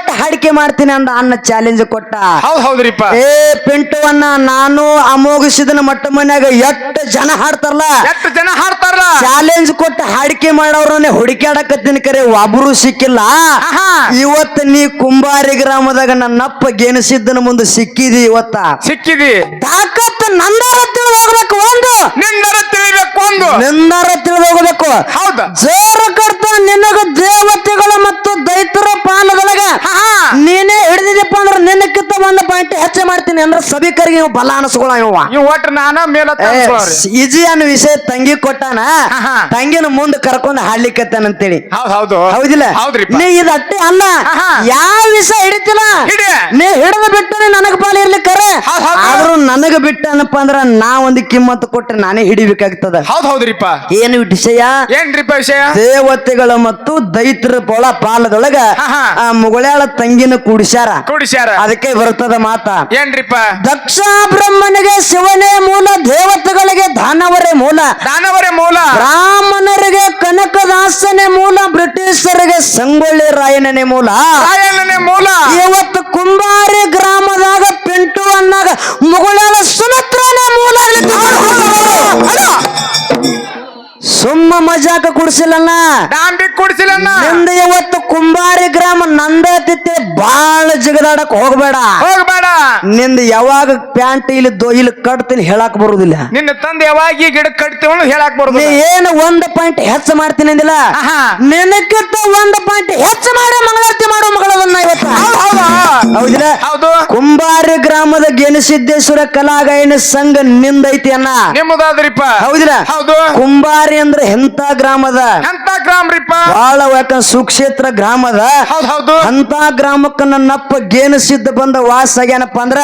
Speaker 1: ಮಾಡ್ತೀನಿ ಅಂದ ಅನ್ನ ಚಾಲೆಂಜ್ ಕೊಟ್ಟ.
Speaker 2: ಹೌದ್ ಹೌದ್ರಿಪ್ಪ.
Speaker 1: ಏ ಪಿಂಟುವನ್ನ ನಾನು ಅಮೋಘಿಸಿದನ ಮಟ್ಟ ಮನ್ಯಾಗ ಎಷ್ಟು ಜನ ಹಾಡ್ತಾರಲ್ಲ?
Speaker 2: ಎಷ್ಟು ಜನ ಹಾಡ್ತಾರಲ್ಲ?
Speaker 1: ಚಾಲೆಂಜ್ ಕೊಟ್ಟು ಹಾಡಿಕೆ ಮಾಡೋರನ್ನೇ ಹುಡುಕ್ಯಾಡಕತ್ತೀನಿ ಕರೆ ಒಬ್ರು ಸಿಕ್ಕಿಲ್ಲ.
Speaker 2: ಆಹಾ.
Speaker 1: ಇವತ್ತು ನೀ ಕುಂಬಾರಿ ಗ್ರಾಮದಾಗ ನನ್ನಪ್ಪ ಗೆನಿಸಿದ್ದನ ಮುಂದೆ ಸಿಕ್ಕಿದಿ ಇವತ್ತ.
Speaker 2: ಸಿಕ್ಕಿದಿ.
Speaker 1: ತಾಕತ್ತು ನಂದಾರ ತಿಳಿದು ಹೋಗ್ಬೇಕು ಒಂದು.
Speaker 2: ನಿಂದರ ತಿಳಿಬೇಕು ಒಂದು.
Speaker 1: ನಿಂದರ ತಿಳಿದು ಹೋಗ್ಬೇಕು.
Speaker 2: ಹೌದ.
Speaker 1: ಜೋರ ಕರ್ತ ನಿನಗ ದೇವತೆಗಳ ಮತ್ತು ದೈತರ ಪಾಲದೊಳಗ ನೀನೇ ಹಿಡಿದಿದ್ದಪ್ಪ ಅಂದ್ರೆ ನಿನ್ನಕ್ಕಿಂತ ಒಂದು ಪಾಯಿಂಟ್ ಹೆಚ್ಚು ಮಾಡ್ತೀನಿ ಅಂದ್ರೆ ಸಭಿಕರಿಗೆ ನೀವು ಬಲ ಅನಿಸ್ಕೊಳ ಇವ.
Speaker 2: ಇವ್ ಒಟ್ಟು ನಾನ ಮೇಲ
Speaker 1: ಈಜಿ ಅನ್ನೋ ವಿಷಯ ತಂಗಿ ಕೊಟ್ಟಾನ. ತಂಗಿನ ಮುಂದೆ ಕರ್ಕೊಂಡು ಹಾಡ್ಲಿಕ್ಕತ್ತಾನಂತೇಳಿ
Speaker 2: ಹೌದ್ ಹೌದು.
Speaker 1: ಹೌದಿಲ್ಲ? ನೀ ಇದು ಅಟ್ಟೆ ಅಲ್ಲ ಯಾವ ವಿಷಯ ಹಿಡಿತಿಲ್ಲ?
Speaker 2: ಹಿಡಿ.
Speaker 1: ನೀ ಹಿಡಿದು ಬಿಟ್ಟನೆ ನನಗ ಪಾಲ ಇರ್ಲಿಕ್ಕರೆ. ಆದ್ರೂ ನನಗ ಬಿಟ್ಟನಪ್ಪ ಅಂದ್ರ ನಾ ಒಂದು ಕಿಮ್ಮತ್ತು ಕೊಟ್ರೆ ನಾನೇ ಹಿಡಿಬೇಕಾಗ್ತದ.
Speaker 2: ಹೌದ್ ಹೌದ್ರಿಪ್ಪ.
Speaker 1: ಏನು ವಿಷಯ?
Speaker 2: ಏನ್ರಿಪ್ಪ ವಿಷಯ?
Speaker 1: ದೇವತೆಗಳ ಮತ್ತು ದೈತ್ರ ಪೊಳ ಪಾಲದೊಳಗ. ಆ ತಂಗಿನ ಕೂಡಿಸ್ಯಾರ?
Speaker 2: ಕೂಡಿಸ್ಯಾರ.
Speaker 1: ಅದಕ್ಕೆ ಬರ್ತದ ಮಾತ.
Speaker 2: ಏನ್ರಿಪ್ಪ?
Speaker 1: ದಕ್ಷ ಬ್ರಹ್ಮನಿಗೆ ಶಿವನೇ ಮೂಲ ದೇವತೆಗಳಿಗೆ ದಾನವರೇ ಮೂಲ.
Speaker 2: ದಾನವರೇ ಮೂಲ.
Speaker 1: ಬ್ರಾಹ್ಮಣರಿಗೆ ಕನಕದಾಸನೇ ಮೂಲ ಬ್ರಿಟಿಷರಿಗೆ ಸಂಗೊಳ್ಳಿ ರಾಯಣನೇ ಮೂಲ.
Speaker 2: ರಾಯಣ್ಣನೇ ಮೂಲ.
Speaker 1: ಇವತ್ತು ಕುಂಬಾರಿ ಗ್ರಾಮದಾಗ ಪಿಂಟು ಅನ್ನಾಗ ಮುಗಳಾಳ ಸುನತ್ರನೇ ಮೂಲ. ಸುಮ್ಮ ಮಜಾಕ ಕುಡಿಸಿಲ್ಲಣ್ಣ.
Speaker 2: ಡಾಂಬಿ ಕುಡಿಸಿಲ್ಲಣ್ಣ.
Speaker 1: ನಿಂದ ಇವತ್ತು ಕುಂಬಾರಿ ಗ್ರಾಮ ನಂದತಿತ್ತೆ ಬಾಳ ಜಿಗದಾಡಕ್ ಹೋಗ್ಬೇಡ.
Speaker 2: ಹೋಗ್ಬೇಡ.
Speaker 1: ನಿಂದ ಯಾವಾಗ ಪ್ಯಾಂಟ್ ಇಲ್ಲಿ ದೊ ಇಲ್ಲಿ ಕಟ್ತೀನಿ ಹೇಳಕ್ ಬರುದಿಲ್ಲ.
Speaker 2: ನಿನ್ನ ತಂದೆ ಯಾವಾಗ ಈ ಗಿಡ ಕಟ್ತೀವನು ಹೇಳಕ್
Speaker 1: ನೀ
Speaker 2: ಬರುದು
Speaker 1: ಏನು ಒಂದ್ ಪಾಯಿಂಟ್ ಹೆಚ್ಚ ಮಾಡ್ತೀನಿ ಅಂದಿಲ್ಲ. ನಿನಕ್ಕಿಂತ ಒಂದ್ ಪಾಯಿಂಟ್ ಹೆಚ್ಚ ಮಾಡಿ ಮಂಗಳಾರತಿ ಮಾಡೋ ಮಗಳದನ್ನ ಇವತ್ತು.
Speaker 2: ಹೌದು
Speaker 1: ಹೌದಿಲ್ಲ?
Speaker 2: ಹೌದು.
Speaker 1: ಕುಂಬಾರಿ ಗ್ರಾಮದ ಗೆನಸಿದ್ದೇಶ್ವರ ಕಲಾಗಾಯನ ಸಂಘ ನಿಂದೈತಿ ಅಣ್ಣ.
Speaker 2: ನಿಮ್ಮದಾದ್ರಿಪ್ಪ.
Speaker 1: ಹೌದಿಲ್ಲ?
Speaker 2: ಹೌದು.
Speaker 1: ಕುಂಬಾರಿ ಅಂದ್ರೆ ಎಂತ ಗ್ರಾಮದ?
Speaker 2: ಎಂತ ಗ್ರಾಮ್ರಿಪ್ಪ?
Speaker 1: ಬಹಳ ಯಾಕಂದ್ರೆ ಸುಕ್ಷೇತ್ರ ಗ್ರಾಮದ?
Speaker 2: ಹೌದೌದು ಹೌದು.
Speaker 1: ಅಂತ ಗ್ರಾಮಕ್ಕ ನನ್ನಪ್ಪ ಗೇನಸಿದ್ದ ಬಂದ ವಾಸ ಆಗ್ಯಾನಪ್ಪ ಅಂದ್ರ.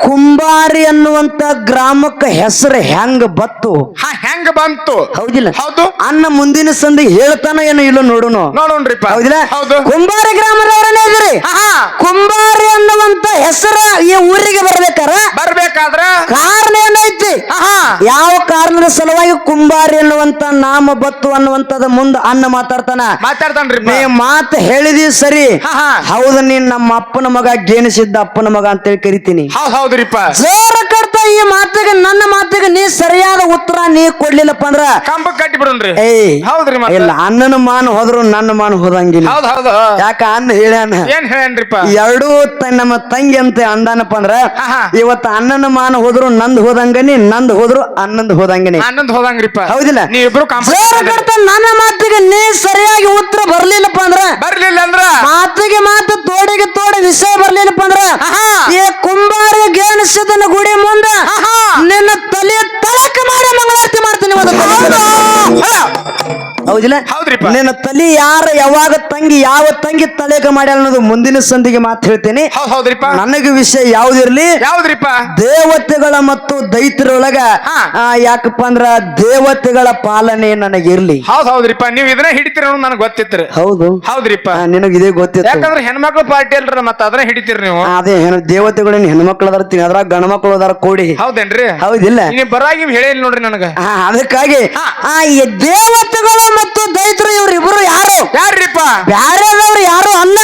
Speaker 1: ಕುಂಬಾರಿ ಅನ್ನುವಂತ ಗ್ರಾಮಕ್ಕ ಹೆಸರು ಹೆಂಗ ಬತ್ತು?
Speaker 2: ಹೆಂಗ್ ಬಂತು?
Speaker 1: ಹೌದಿಲ್ಲ.
Speaker 2: ಹೌದು.
Speaker 1: ಅನ್ನ ಮುಂದಿನ ಸಂದಿ ಹೇಳ್ತಾನ ಏನು ಇಲ್ಲ ನೋಡೋಣ
Speaker 2: ನೋಡೋಣ್ರಿಪ್ಪ.
Speaker 1: ಹೌದಿಲ್ಲ?
Speaker 2: ಹೌದು.
Speaker 1: ಕುಂಬಾರಿ ಗ್ರಾಮದವರನೇ ಇದ್ರಿ. ಕುಂಬಾರಿ ಅನ್ನುವಂತ ಹೆಸರ ಈ ಊರಿಗೆ ಬರ್ಬೇಕಾರ?
Speaker 2: ಬರ್ಬೇಕಾದ್ರ?
Speaker 1: ಕಾರಣ ಏನೈತಿ. ಯಾವ ಕಾರಣದ ಸಲುವಾಗಿ ಕುಂಬಾರಿ ಅನ್ನುವಂತ ನಾಮ ಬತ್ತು ಅನ್ನುವಂತದ ಮುಂದ ಅನ್ನ ಮಾತಾಡ್ತಾನ.
Speaker 2: ಮಾತಾಡ್ತಾನ್ರಿ
Speaker 1: ನೀ ಮಾತು ಹೇಳಿದಿ ಸರಿ. ಹೌದು ನೀನ್ ನಮ್ಮ ಅಪ್ಪನ ಮಗ ಗೇಣಿಸಿದ್ದ ಅಪ್ಪನ ಮಗ ಅಂತೇಳಿ ಕರಿತೀನಿ.
Speaker 2: ಹೌದ್ ಹೌದ್ರಿಪ್ಪ.
Speaker 1: ಜೋರ ಈ ಮಾತಿಗೆ ನನ್ನ ಮಾತಿಗೆ ನೀ ಸರಿಯಾದ ಉತ್ತರ ನೀ ಕೊಡ್ಲಿಲ್ಲಪ್ಪ ಅಂದ್ರ
Speaker 2: ಕಂಬ ಕಟ್ಟಿ ಬಿಡನ್ರಿ.
Speaker 1: ಏಯ್
Speaker 2: ಹೌದ್ರಿ ಮತ್ತೆ?
Speaker 1: ಇಲ್ಲ ಅಣ್ಣನ ಮಾನ ಹೋದ್ರು ನನ್ನ ಮಾನ ಹೋದಂಗಿಲ್ಲ.
Speaker 2: ಹೌದ್ ಹೌದು
Speaker 1: ಯಾಕ ಅನ್ನ ಹೇಳ್ಯಾನ
Speaker 2: ಏನ್ ಹೇಳ್ಯಾನ್ರಿಪ್ಪ
Speaker 1: ಎರಡೂ ತ- ನಮ್ಮ ತಂಗಿ ಅಂತ ಅಂದಾನಪ್ಪ ಅಂದ್ರ
Speaker 2: ಇವತ್ತು
Speaker 1: ಇವತ್ತ ಅಣ್ಣನ ಮಾನ ಹೋದ್ರು ನಂದ್ ಹೋದಂಗನಿ ನಂದ್ ಹೋದ್ರು ಅನ್ನಂದ್ ಹೋದಂಗನಿ.
Speaker 2: ಆನಂದ್ ಹೋದಂಗ್ರಿಪ್ಪ.
Speaker 1: ಹೌದಿಲ್ಲ?
Speaker 2: ನೀವಿಬ್ರು
Speaker 1: ಜೋರ ನನ್ನ ಮಾತಿಗೆ ನೀ ಸರಿಯಾಗಿ ಉತ್ತರ ಬರ್ಲಿಲ್ಲಪ್ಪ ಅಂದ್ರ
Speaker 2: ಬರ್ಲಿಲ್ಲ ಅಂದ್ರ?
Speaker 1: ಮಾತಿಗೆ ಮಾತು ತೋಡಿಗೆ ತೋಡಿ ವಿಷಯ ಬರ್ಲಿಲ್ಲಪ್ಪ ಅಂದ್ರ
Speaker 2: ಆಹಾ.
Speaker 1: ಈ ಕುಂಬಾರ ಗೇಣಿಸಿದನ ಗುಡಿ ಮುಂದ. ನಿನ್ನ ತಲೆ ತಳಕ ಮಾಡಿ ಮಂಗಳಾರತಿ ಮಾಡ್ತೀನಿ ತಲೆ. ಹೌದಿಲ್ಲ?
Speaker 2: ಹೌದ್ರಿಪ್ಪ.
Speaker 1: ನಿನ್ನ ತಲಿ ಯಾರ ಯಾವಾಗ ತಂಗಿ ಯಾವ ತಂಗಿ ತಲೆಗೆ ಮಾಡ್ಯಾಳ ಅನ್ನೋದು ಮುಂದಿನ ಸಂದಿಗೆ ಮಾತು ಹೇಳ್ತೇನೆ.
Speaker 2: ಹೌದ್ ಹೌದ್ರಿಪ್ಪ.
Speaker 1: ನನಗೆ ವಿಷಯ ಯಾವ್ದಿರ್ಲಿ?
Speaker 2: ಯಾವ್ದ್ರಿಪ್ಪ?
Speaker 1: ದೇವತೆಗಳ ಮತ್ತು
Speaker 2: ದೈತ್ಯರೊಳಗ.
Speaker 1: ಆ, ಯಾಕಪ್ಪ ಅಂದ್ರ ದೇವತೆಗಳ ಪಾಲನೆ ನನಗಿರ್ಲಿ.
Speaker 2: ಹೌದ್ ಹೌದ್ರಿಪ್ಪ. ನೀವ್ ಇದನ್ನ ಹಿಡಿತೀರ ಅನ್ನೋದು ನನಗೆ ಗೊತ್ತಿತ್ತು
Speaker 1: ಹೌದು.
Speaker 2: ಹೌದ್ರಿಪ್ಪ.
Speaker 1: ನಿನಗೆ ಇದೇ ಗೊತ್ತಿತ್ತು.
Speaker 2: ಯಾಕಂದ್ರೆ ಹೆಣ್ಮಕ್ಳು ಪಾರ್ಟಿ ಅಲ್ರ ಮತ್ತ ಅದನ್ನ ಹಿಡಿತೀರಿ ನೀವು.
Speaker 1: ಆ, ಅದೇ ಹೆಣ್ಣು ದೇವತೆಗಳನ್ನ ಹೆಣ್ಮಕ್ಳು ಅದಾರ ತಿನ್ನ ಅದ್ರಾಗ ಗಂಡ ಮಕ್ಳು ಅದಾರ ಕೂಡಿ.
Speaker 2: ಹೌದೇನ್ರಿ?
Speaker 1: ಹೌದಿಲ್ಲ.
Speaker 2: ನೀವು ಬರಾಗಿ ಹೇಳಿಲ್ಲ ನೋಡ್ರಿ ನನಗ.
Speaker 1: ಆ, ಅದಕ್ಕಾಗಿ ಆ ಈ ದೇವತೆಗಳು ಮತ್ತು ದೈತ್ರು ಇವ್ರಿಬ್ರು ಯಾರು?
Speaker 2: ಯಾರ್ರಿಪ್ಪ?
Speaker 1: ಬ್ಯಾರೆದವ್ರು ಯಾರು? ಅನ್ನ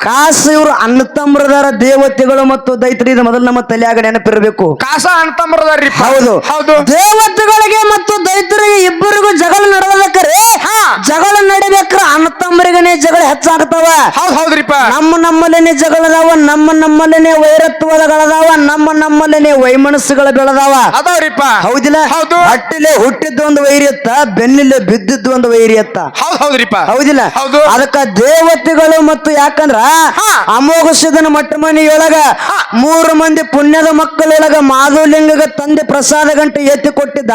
Speaker 1: ಕಾಸ ಇವ್ರು ಅನ್ನ ತಮ್ಮರದಾರ ದೇವತೆಗಳು ಮತ್ತು ದೈತ್ರಿ ಇದು ಮೊದಲು ನಮ್ಮ ತಲೆಯಾಗ ನೆನಪಿರಬೇಕು.
Speaker 2: ಕಾಸ ಅಂತಂಬರದಾರ್ರಿಪ್ಪ
Speaker 1: ಹೌದು.
Speaker 2: ಹೌದು.
Speaker 1: ದೇವತೆಗಳಿಗೆ ಮತ್ತು ದೈತ್ರಿಗೆ ಇಬ್ಬರಿಗೂ ಜಗಳ ನಡೆದಕ್ಕರೆ
Speaker 2: ಹಾ.
Speaker 1: ಜಗಳ ನಡಿಬೇಕ್ರ ಅಣ್ಣ ತಮ್ಮರಿಗನೇ ಜಗಳ ಹೆಚ್ಚಾಗ್ತಾವ.
Speaker 2: ಹೌದ್ ಹೌದ್ರಿಪ್ಪ.
Speaker 1: ನಮ್ಮ ನಮ್ಮಲ್ಲೇನೆ ಜಗಳದಾವ ನಮ್ಮ ನಮ್ಮಲ್ಲೇನೆ ವೈರತ್ವಗಳದಾವ ನಮ್ಮ ನಮ್ಮಲ್ಲೇನೆ ವೈಮನಸ್ಸುಗಳ ಬೆಳೆದಾವ.
Speaker 2: ಅದಾವ್ರಿಪ್ಪ.
Speaker 1: ಹೌದಿಲ್ಲ?
Speaker 2: ಹೌದು.
Speaker 1: ಹಟ್ಟಿಲೆ ಹುಟ್ಟಿದ್ದು ಒಂದು ವೈರಿಯತ್ತ ಬೆನ್ನಿಲೆ ಬಿದ್ದಿದ್ದು ಒಂದು ವೈರಿಯತ್ತ
Speaker 2: ಹೌದ್ ಹೌದ್ರಿಪ್ಪ.
Speaker 1: ಹೌದಿಲ್ಲ?
Speaker 2: ಹೌದು.
Speaker 1: ಅದಕ್ಕ ದೇವತೆಗಳು ಮತ್ತು ಯಾಕಂದ್ರ
Speaker 2: ಹಾ.
Speaker 1: ಅಮೋಘ ಸಿದ್ಧನ ಮಟ್ಟ ಮನೆಯೊಳಗ ಮೂರು ಮಂದಿ ಪುಣ್ಯದ ಮಕ್ಕಳೊಳಗ ಮಾಧುಲಿಂಗ ತಂದೆ ಪ್ರಸಾದ ಗಂಟೆ ಎತ್ತಿ ಕೊಟ್ಟಿದ್ದ.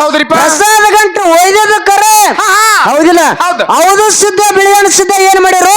Speaker 2: ಹೌದ್ರಿಪ್ಪ.
Speaker 1: ಪ್ರಸಾದ ಗಂಟೆ ಒಯ್ದದ ಕರೆ. ಹೌದಿಲ್ಲ?
Speaker 2: ಹೌದು.
Speaker 1: ಸಿದ್ಧ ಬಿಳಿಯಣ ಸಿದ್ಧ ಏನ್
Speaker 2: ಮಾಡಿರು?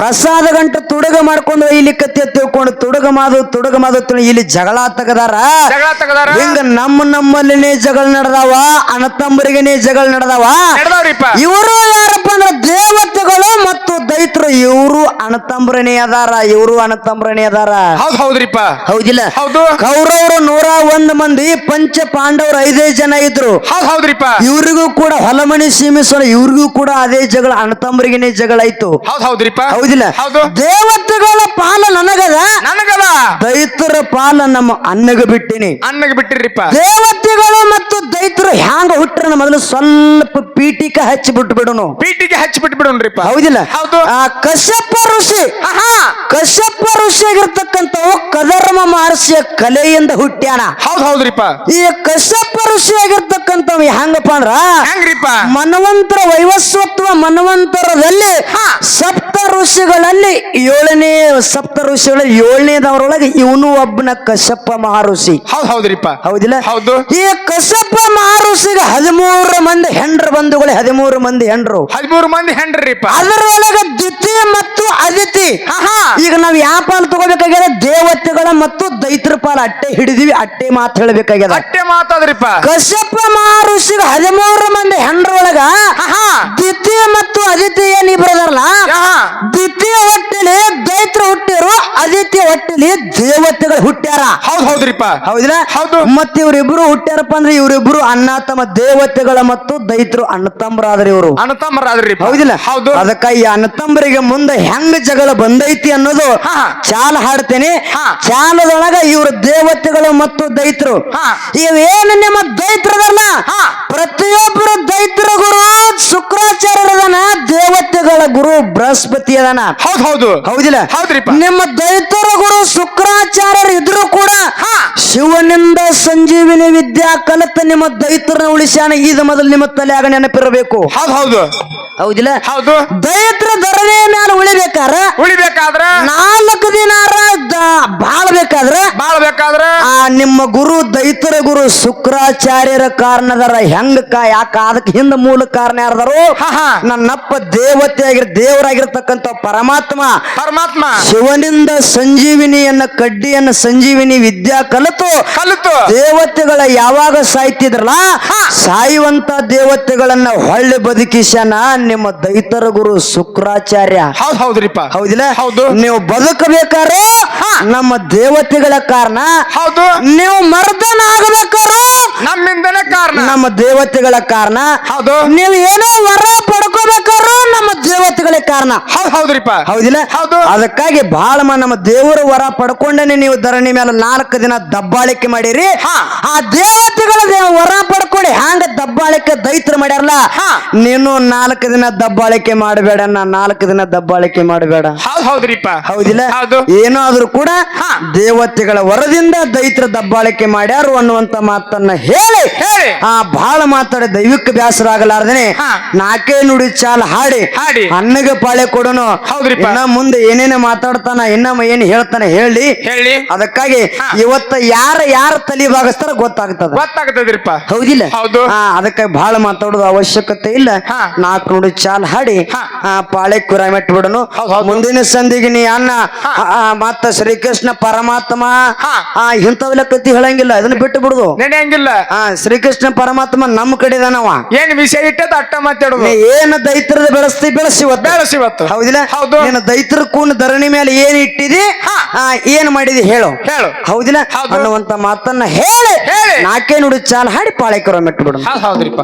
Speaker 1: ಪ್ರಸಾದ ಗಂಟೆ ತುಡುಗ ಮಾಡ್ಕೊಂಡು ಒಯ್ಲಿಕ್ಕೆ ತಿಳ್ಕೊಂಡು ತುಡುಗ ಮಾದು ತುಡುಗ ಮಾದು ಇಲ್ಲಿ ಜಗಳ ತೆಗದಾರ.
Speaker 2: ಜಗಳ ತಗದಾರ.
Speaker 1: ಹಿಂಗ ನಮ್ಮ ನಮ್ಮಲ್ಲಿನೇ ಜಗಳ ನಡೆದಾವ ಅಣ್ಣತಮ್ಮರಿಗೇನೆ ಜಗಳ ನಡೆದಾವ
Speaker 2: ನಡೆದವ್ರಿಪ್ಪ.
Speaker 1: ಇವರು ಯಾರಪ್ಪ ಅಂದ್ರೆ ದೇವತೆಗಳು ಮತ್ತು ದೈತ್ರು. ಇವರು ಅಣತಂಬ್ರನೇ ಅದಾರ ಇವರು ಅಣತಂಬ್ರನೇ ಅದಾರ.
Speaker 2: ಹೌದ್ ಹೌದ್ರಿಪ್ಪ.
Speaker 1: ಹೌದಿಲ್ಲ?
Speaker 2: ಹೌದು.
Speaker 1: ಕೌರವರು ನೂರ ಒಂದ್ ಮಂದಿ ಪಂಚ ಪಾಂಡವರು ಐದೇ ಜನ ಇದ್ರು.
Speaker 2: ಹೌದ್ ಹೌದ್ರಿಪ್ಪ.
Speaker 1: ಇವ್ರಿಗೂ ಕೂಡ ಹೊಲಮಣಿ ಸೀಮಿಸೋಣ ಇವ್ರಿಗೂ ಕೂಡ ಅದೇ ಜಗಳ ಅಣತಂಬ್ರಿಗೇನೆ ಜಗಳ ಆಯ್ತು.
Speaker 2: ಹೌದ್ ಹೌದ್ರಿಪ್ಪ.
Speaker 1: ಹೌದಿಲ್ಲ?
Speaker 2: ಹೌದು.
Speaker 1: ದೇವತೆಗಳ ಪಾಲ ನನಗದ?
Speaker 2: ನನಗದ.
Speaker 1: ದೈತರ ಪಾಲ ನಮ್ಮ ಅನ್ನಗ ಬಿಟ್ಟಿನಿ.
Speaker 2: ಅನ್ನಗ ಬಿಟ್ಟಿರಿಪ್ಪ
Speaker 1: ದೇವತೆಗಳು ಮತ್ತು ದೈತರು ಹ್ಯಾಂಗ ಹುಟ್ಟ್ರ ಮೊದಲು ಸ್ವಲ್ಪ ಪೀಠಿಕ ಹಚ್ಚಿ ಬಿಟ್ಟು ಬಿಡೋನು
Speaker 2: ಪೀಟಿಗೆ ಹಚ್ಚಿ ಬಿಟ್ಟು ಬಿಡೋಣ್ರಿಪ್ಪ
Speaker 1: ಹೌದಿಲ್ಲ?
Speaker 2: ಹೌದು.
Speaker 1: ಆ ಕಶ್ಯಪ ಋಷಿ ಕಶ್ಯಪ ಋಷಿ ಆಗಿರ್ತಕ್ಕಂಥವು ಕದರ್ಮ ಮಹರ್ಷಿಯ ಕಲೆಯಿಂದ ಹುಟ್ಟ್ಯಾನ.
Speaker 2: ಹೌದು ಹೌದ್ರಿಪ್ಪ.
Speaker 1: ಈ ಕಶ್ಯಪ ಋಷಿ ಆಗಿರ್ತಕ್ಕಂಥವ್ ಹೆಂಗಪ್ಪ ಅಂದ್ರ
Speaker 2: ಹೆಂಗ್ರಿಪ್ಪ?
Speaker 1: ಮನವಂತರ ವೈವಸ್ವತ್ವ ಮನವಂತರದಲ್ಲಿ
Speaker 2: ಹಾ.
Speaker 1: ಸಪ್ತ ಋಷಿಗಳಲ್ಲಿ ಏಳನೇ ಸಪ್ತ ಋಷಿಗಳ ಏಳನೇದವರೊಳಗೆ ಇವನು ಒಬ್ಬನ ಕಸಪ್ಪ ಮಾರುಸಿ.
Speaker 2: ಹೌದ್ ಹೌದ್ರಿಪ್ಪ.
Speaker 1: ಹೌದಿಲ್ಲ?
Speaker 2: ಹೌದು.
Speaker 1: ಈ ಕಸಪ್ಪ ಮಹರ್ಷಿಗೆ ಹದಿಮೂರು ಮಂದಿ ಹೆಂಡ್ರ ಬಂಧುಗಳು ಹದಿಮೂರು ಮಂದಿ ಹೆಂಡ್ರು.
Speaker 2: ಹದಿಮೂರು ಮಂದಿ ಹೆಂಡ್ರಿಪ್ಪ.
Speaker 1: ಅದರೊಳಗ ದ್ವಿತೀಯ ಮತ್ತು ಅದಿತಿ ಈಗ ನಾವ್ ಯಾವ ಪಾಲು ತಗೋಬೇಕಾಗ್ಯದ ದೇವತೆಗಳ ಮತ್ತು ದೈತ್ರ ಪಾಲ ಅಟ್ಟೆ ಹಿಡಿದಿವಿ ಅಟ್ಟೆ ಮಾತು ಹೇಳ್ಬೇಕಾಗ್ಯದ.
Speaker 2: ಅಟ್ಟೆ ಮಾತಾದ್ರಿಪ್ಪ
Speaker 1: ಕಶ್ಯಪ ಮಹರ್ಷಿಗೆ ಹದಿಮೂರು ಮಂದಿ ಹೆಂಡ್ರೊಳಗ ದ್ವಿತೀಯ ಮತ್ತು ಅದಿತೀಯ ನೀ ಇಬ್ಬರದಾರಲ್ಲ
Speaker 2: ಆಹಾ.
Speaker 1: ದ್ವಿತೀಯ ಹೊಟ್ಟೆಲಿ ದೈತ್ರ ಹುಟ್ಟಿರು ಅದಿತೀಯ ಹೊಟ್ಟೆಲಿ ದೇವತೆಗಳು ಹುಟ್ಟ್ಯಾರ.
Speaker 2: ಹೌದ್ ಹೌದ್ರಿಪ್ಪ.
Speaker 1: ಹೌದಿಲ್ಲ?
Speaker 2: ಹೌದು.
Speaker 1: ಮತ್ತೆ ಇವ್ರಿಬ್ರು ಹುಟ್ಟ್ಯಾರಪ್ಪ ಅಂದ್ರೆ ಇವರಿಬ್ರು ಅಣ್ಣ ತಮ್ಮ ದೇವತೆಗಳ ಮತ್ತು ದೈತ್ರು ಅಣ್ಣ ತಮ್ಮರಾದ್ರ ಇವರು.
Speaker 2: ಅಣ್ಣತಮ್ಮರಾದ್ರಿಪ್ಪ.
Speaker 1: ಹೌದಿಲ್ಲ?
Speaker 2: ಹೌದು.
Speaker 1: ಅದಕ್ಕ ಈ ಅಣ್ಣತಂಬರಿಗೆ ಮುಂದೆ ಹೆಂಗ್ ಜಗಳ ಬಂದೈತಿ ಅನ್ನೋದು. ಚಾಲ ಹಾಡ್ತೇನೆ. ಚಾಲದೊಳಗ ಇವ್ರ ದೇವತೆಗಳು ಮತ್ತು ದೈತ್ರು. ಇವೇನು ನಿಮ್ಮ ದೈತ್ರದಲ್ಲ. ಪ್ರತಿಯೊಬ್ಬರು ದೈತ್ರ ಗುರು ಶುಕ್ರಾಚಾರ್ಯರದನ ದೇವತೆಗಳ ಗುರು ಬೃಹಸ್ಪತಿ ಅದನ.
Speaker 2: ಹೌದ್ ಹೌದು.
Speaker 1: ಹೌದಿಲ್ಲ?
Speaker 2: ಹೌದ್ರಿಪ್ಪ.
Speaker 1: ನಿಮ್ಮ ದೈತರ ಗುರು ಶುಕ್ರಾಚಾರ್ಯರು ಇದ್ರು ಕೂಡ. ಶಿವನಿಂದ ಸಂಜೀವಿನಿ ವಿದ್ಯಾ ಕಲಿತ ನಿಮ್ಮ ದೈತ್ರನ ಉಳಿಸ್ಯಾನ. ಇದು ಮೊದಲು ನಿಮ್ಮ ತಲೆಯಾಗ ನೆನಪಿರಬೇಕು.
Speaker 2: ಹೌದ್ ಹೌದು.
Speaker 1: ಹೌದಿಲ್ಲ?
Speaker 2: ಹೌದು.
Speaker 1: ದೈತ್ರ ಧರಣಿ ಮ್ಯಾಲ ಉಳಿಬೇಕಾರ
Speaker 2: ಉಳಿಬೇಕಾದ್ರ
Speaker 1: ನಾಲ್ಕು ಬಾಳ್ಬೇಕಾದ್ರೆ
Speaker 2: ಬಾಳ್ಬೇಕಾದ್ರ
Speaker 1: ಆ ನಿಮ್ಮ ಗುರು ದೈತರ ಗುರು ಶುಕ್ರಾಚಾರ್ಯರ ಕಾರಣದಾರ ಹೆಂಗ ಯಾಕ ಅದಕ್ಕೆ ಹಿಂದ ಮೂಲ ಕಾರಣ ಯಾರದಾರು. ನನ್ನಪ್ಪ ದೇವತೆ ಆಗಿರ್ ದೇವರಾಗಿರ್ತಕ್ಕಂಥ ಪರಮಾತ್ಮ.
Speaker 2: ಪರಮಾತ್ಮ.
Speaker 1: ಶಿವನಿಂದ ಸಂಜೀವಿನಿಯನ್ನ ಕಡ್ಡಿಯನ್ನ ಸಂಜೀವಿನಿ ವಿದ್ಯಾ ಕಲಿತು
Speaker 2: ಕಲಿತು.
Speaker 1: ದೇವತೆಗಳ ಯಾವಾಗ ಸಾಯ್ತಿದ್ರಲ್ಲ ಸಾಯುವಂತ ದೇವತೆಗಳನ್ನ ಹೊಳ್ಳಿ ಬದುಕಿಸ್ಯಾನ ನಿಮ್ಮ ದೈತರ ಗುರು ಶುಕ್ರಾಚಾರ್ಯ.
Speaker 2: ಹೌದ್ ಹೌದ್ರಿಪ್ಪ.
Speaker 1: ಹೌದಿಲ್ಲ?
Speaker 2: ಹೌದು.
Speaker 1: ನೀವು ಬದುಕಬೇಕಾದ್ರೆ ನಮ್ಮ ದೇವತೆಗಳ ಕಾರಣ
Speaker 2: ಹೌದು.
Speaker 1: ನೀವು ಮರ್ದನ ಆಗಬೇಕಾದ್ರೆ
Speaker 2: ನಮ್ಮಿಂದನೇ ಕಾರಣ.
Speaker 1: ನಮ್ಮ ದೇವತೆಗಳ ಕಾರಣ
Speaker 2: ಹೌದು.
Speaker 1: ನೀವು ಏನೋ ವರ ಪಡ್ಕೋಬೇಕಾದ್ರೂ ನಮ್ಮ ದೇವತೆಗಳ ಕಾರಣ.
Speaker 2: ಹೌದ್ ಹೌದ್ರಿಪ್ಪ.
Speaker 1: ಹೌದಿಲ್ಲ?
Speaker 2: ಹೌದು.
Speaker 1: ಅದಕ್ಕಾಗಿ ಬಹಳ ನಮ್ಮ ದೇವರ ವರ ಪಡ್ಕೊಂಡೇನೆ ನೀವು ಧರಣಿ ಮೇಲೆ ನಾಲ್ಕು ದಿನ ದಬ್ಬಾಳಿಕೆ ಮಾಡಿರಿ. ಆ ದೇವತೆಗಳ ವರ ಪಡ್ಕೊಂಡು. ಹ್ಯಾಂಗ ದಬ್ಬಾಳಿಕೆ ದೈತ್ರ ಮಾಡ್ಯಾರಲ್ಲ? ನೀನು ನಾಲ್ಕು ದಿನ ದಬ್ಬಾಳಿಕೆ ಮಾಡಬೇಡ ನಾ ನಾಲ್ಕು ದಿನ ದಬ್ಬಾಳಿಕೆ ಮಾಡಬೇಡ.
Speaker 2: ಹೌದ್ ಹೌದ್ರಿಪ್ಪ.
Speaker 1: ಹೌದಿಲ್ಲ?
Speaker 2: ಹೌದು.
Speaker 1: ಏನಾದ್ರೂ ಕೂಡ. ದೇವತೆಗಳ ವರದಿಂದ ದೈತ್ರ ದಬ್ಬಾಳಿಕೆ ಮಾಡ್ಯಾರು ಅನ್ನುವಂತ ಮಾತನ್ನ ಹೇಳಿ.
Speaker 2: ಹೇಳಿ.
Speaker 1: ಆ ಬಹಳ ಮಾತಾಡಿ ದೈವಿಕ ಬ್ಯಾಸರ
Speaker 2: ನಾಕೇ.
Speaker 1: ನಾಲ್ಕೇ ನುಡಿ ಚಾಲ ಹಾಡಿ.
Speaker 2: ಹಾಡಿ.
Speaker 1: ಅನ್ನಗೆ ಪಾಳೆ ಕೊಡೋನು.
Speaker 2: ಹೌದ್ರಿಪ್ಪ.
Speaker 1: ಇನ್ನ ಮುಂದೆ ಏನೇನ ಮಾತಾಡ್ತಾನ ಇನ್ನ ಏನ್ ಹೇಳ್ತಾನೆ ಹೇಳಿ.
Speaker 2: ಹೇಳಿ.
Speaker 1: ಅದಕ್ಕಾಗಿ. ಇವತ್ತ ಯಾರ ಯಾರ ತಲಿ ಭಾಗಸ್ತಾರ ಗೊತ್ತಾಗ್ತದ.
Speaker 2: ಗೊತ್ತಾಗ್ತದ್ರಿಪ್ಪ.
Speaker 1: ಹೌದಿಲ್ಲ?
Speaker 2: ಹೌದು.
Speaker 1: ಹಾ ಅದಕ್ಕೆ ಬಹಳ ಮಾತಾಡೋದು ಅವಶ್ಯಕತೆ ಇಲ್ಲ.
Speaker 2: ಹಾ.
Speaker 1: ನಾಲ್ಕು ನುಡಿ ಚಾಲ್ ಹಾಡಿ.
Speaker 2: ಹಾ.
Speaker 1: ಆ ಪಾಳೆ ಕುರಾಮೆಟ್ ಬಿಡನು
Speaker 2: ಹೌದ್ ಹೌದು.
Speaker 1: ಮುಂದಿನ ಸಂಧಿಗೆ ನೀ ಅನ್ನ ಆ, ಆ, ಮತ್ತ ಶ್ರೀಕೃಷ್ಣ ಪರಮಾತ್ಮ.
Speaker 2: ಹಾ.
Speaker 1: ಆ ಇಂಥವೆಲ್ಲ ಕತಿ ಹೇಳಂಗಿಲ್ಲ. ಅದನ್ನ ಬಿಟ್ಟು ಬಿಡುದು
Speaker 2: ನೆನೆಯಂಗಿಲ್ಲ.
Speaker 1: ಆ ಶ್ರೀಕೃಷ್ಣ ಪರಮಾತ್ಮ ನಮ್ಮ ಕಡೆದಾನವ.
Speaker 2: ಏನ್ ವಿಷಯ ಇಟ್ಟದ ಅಟ್ಟ ಮಾತಾಡುದು.
Speaker 1: ನೀ ಏನ ದೈತ್ರದ ಬೆಳೆಸ್ತಿ ಬೆಳೆಸಿ ಇವತ್ತು
Speaker 2: ಬೆಳಸಿವತ್ತು
Speaker 1: ಹೌದಿಲ್ಲ?
Speaker 2: ಹೌದು.
Speaker 1: ನೀನು ದೈತ್ರ ಕೂನ್ ಧರಣಿ ಮೇಲೆ ಏನ್ ಇಟ್ಟಿದಿ. ಆ, ಏನ್ ಮಾಡಿದಿ ಹೇಳು.
Speaker 2: ಹೇಳು.
Speaker 1: ಹೌದಿಲ್ಲ?
Speaker 2: ಹೌದು.
Speaker 1: ಅನ್ನುವಂತ ಮಾತನ್ನ ಹೇಳಿ.
Speaker 2: ಹೇಳಿ.
Speaker 1: ನಾಲ್ಕೇ ನುಡಿ ಚಾಲ್ ಹಾಡಿ ಪಾಳೆ ಮೆಟ್ಟು ಬಿಡೋಣ
Speaker 2: ಹೌದ್ ಹೌದ್ರಿಪ್ಪ.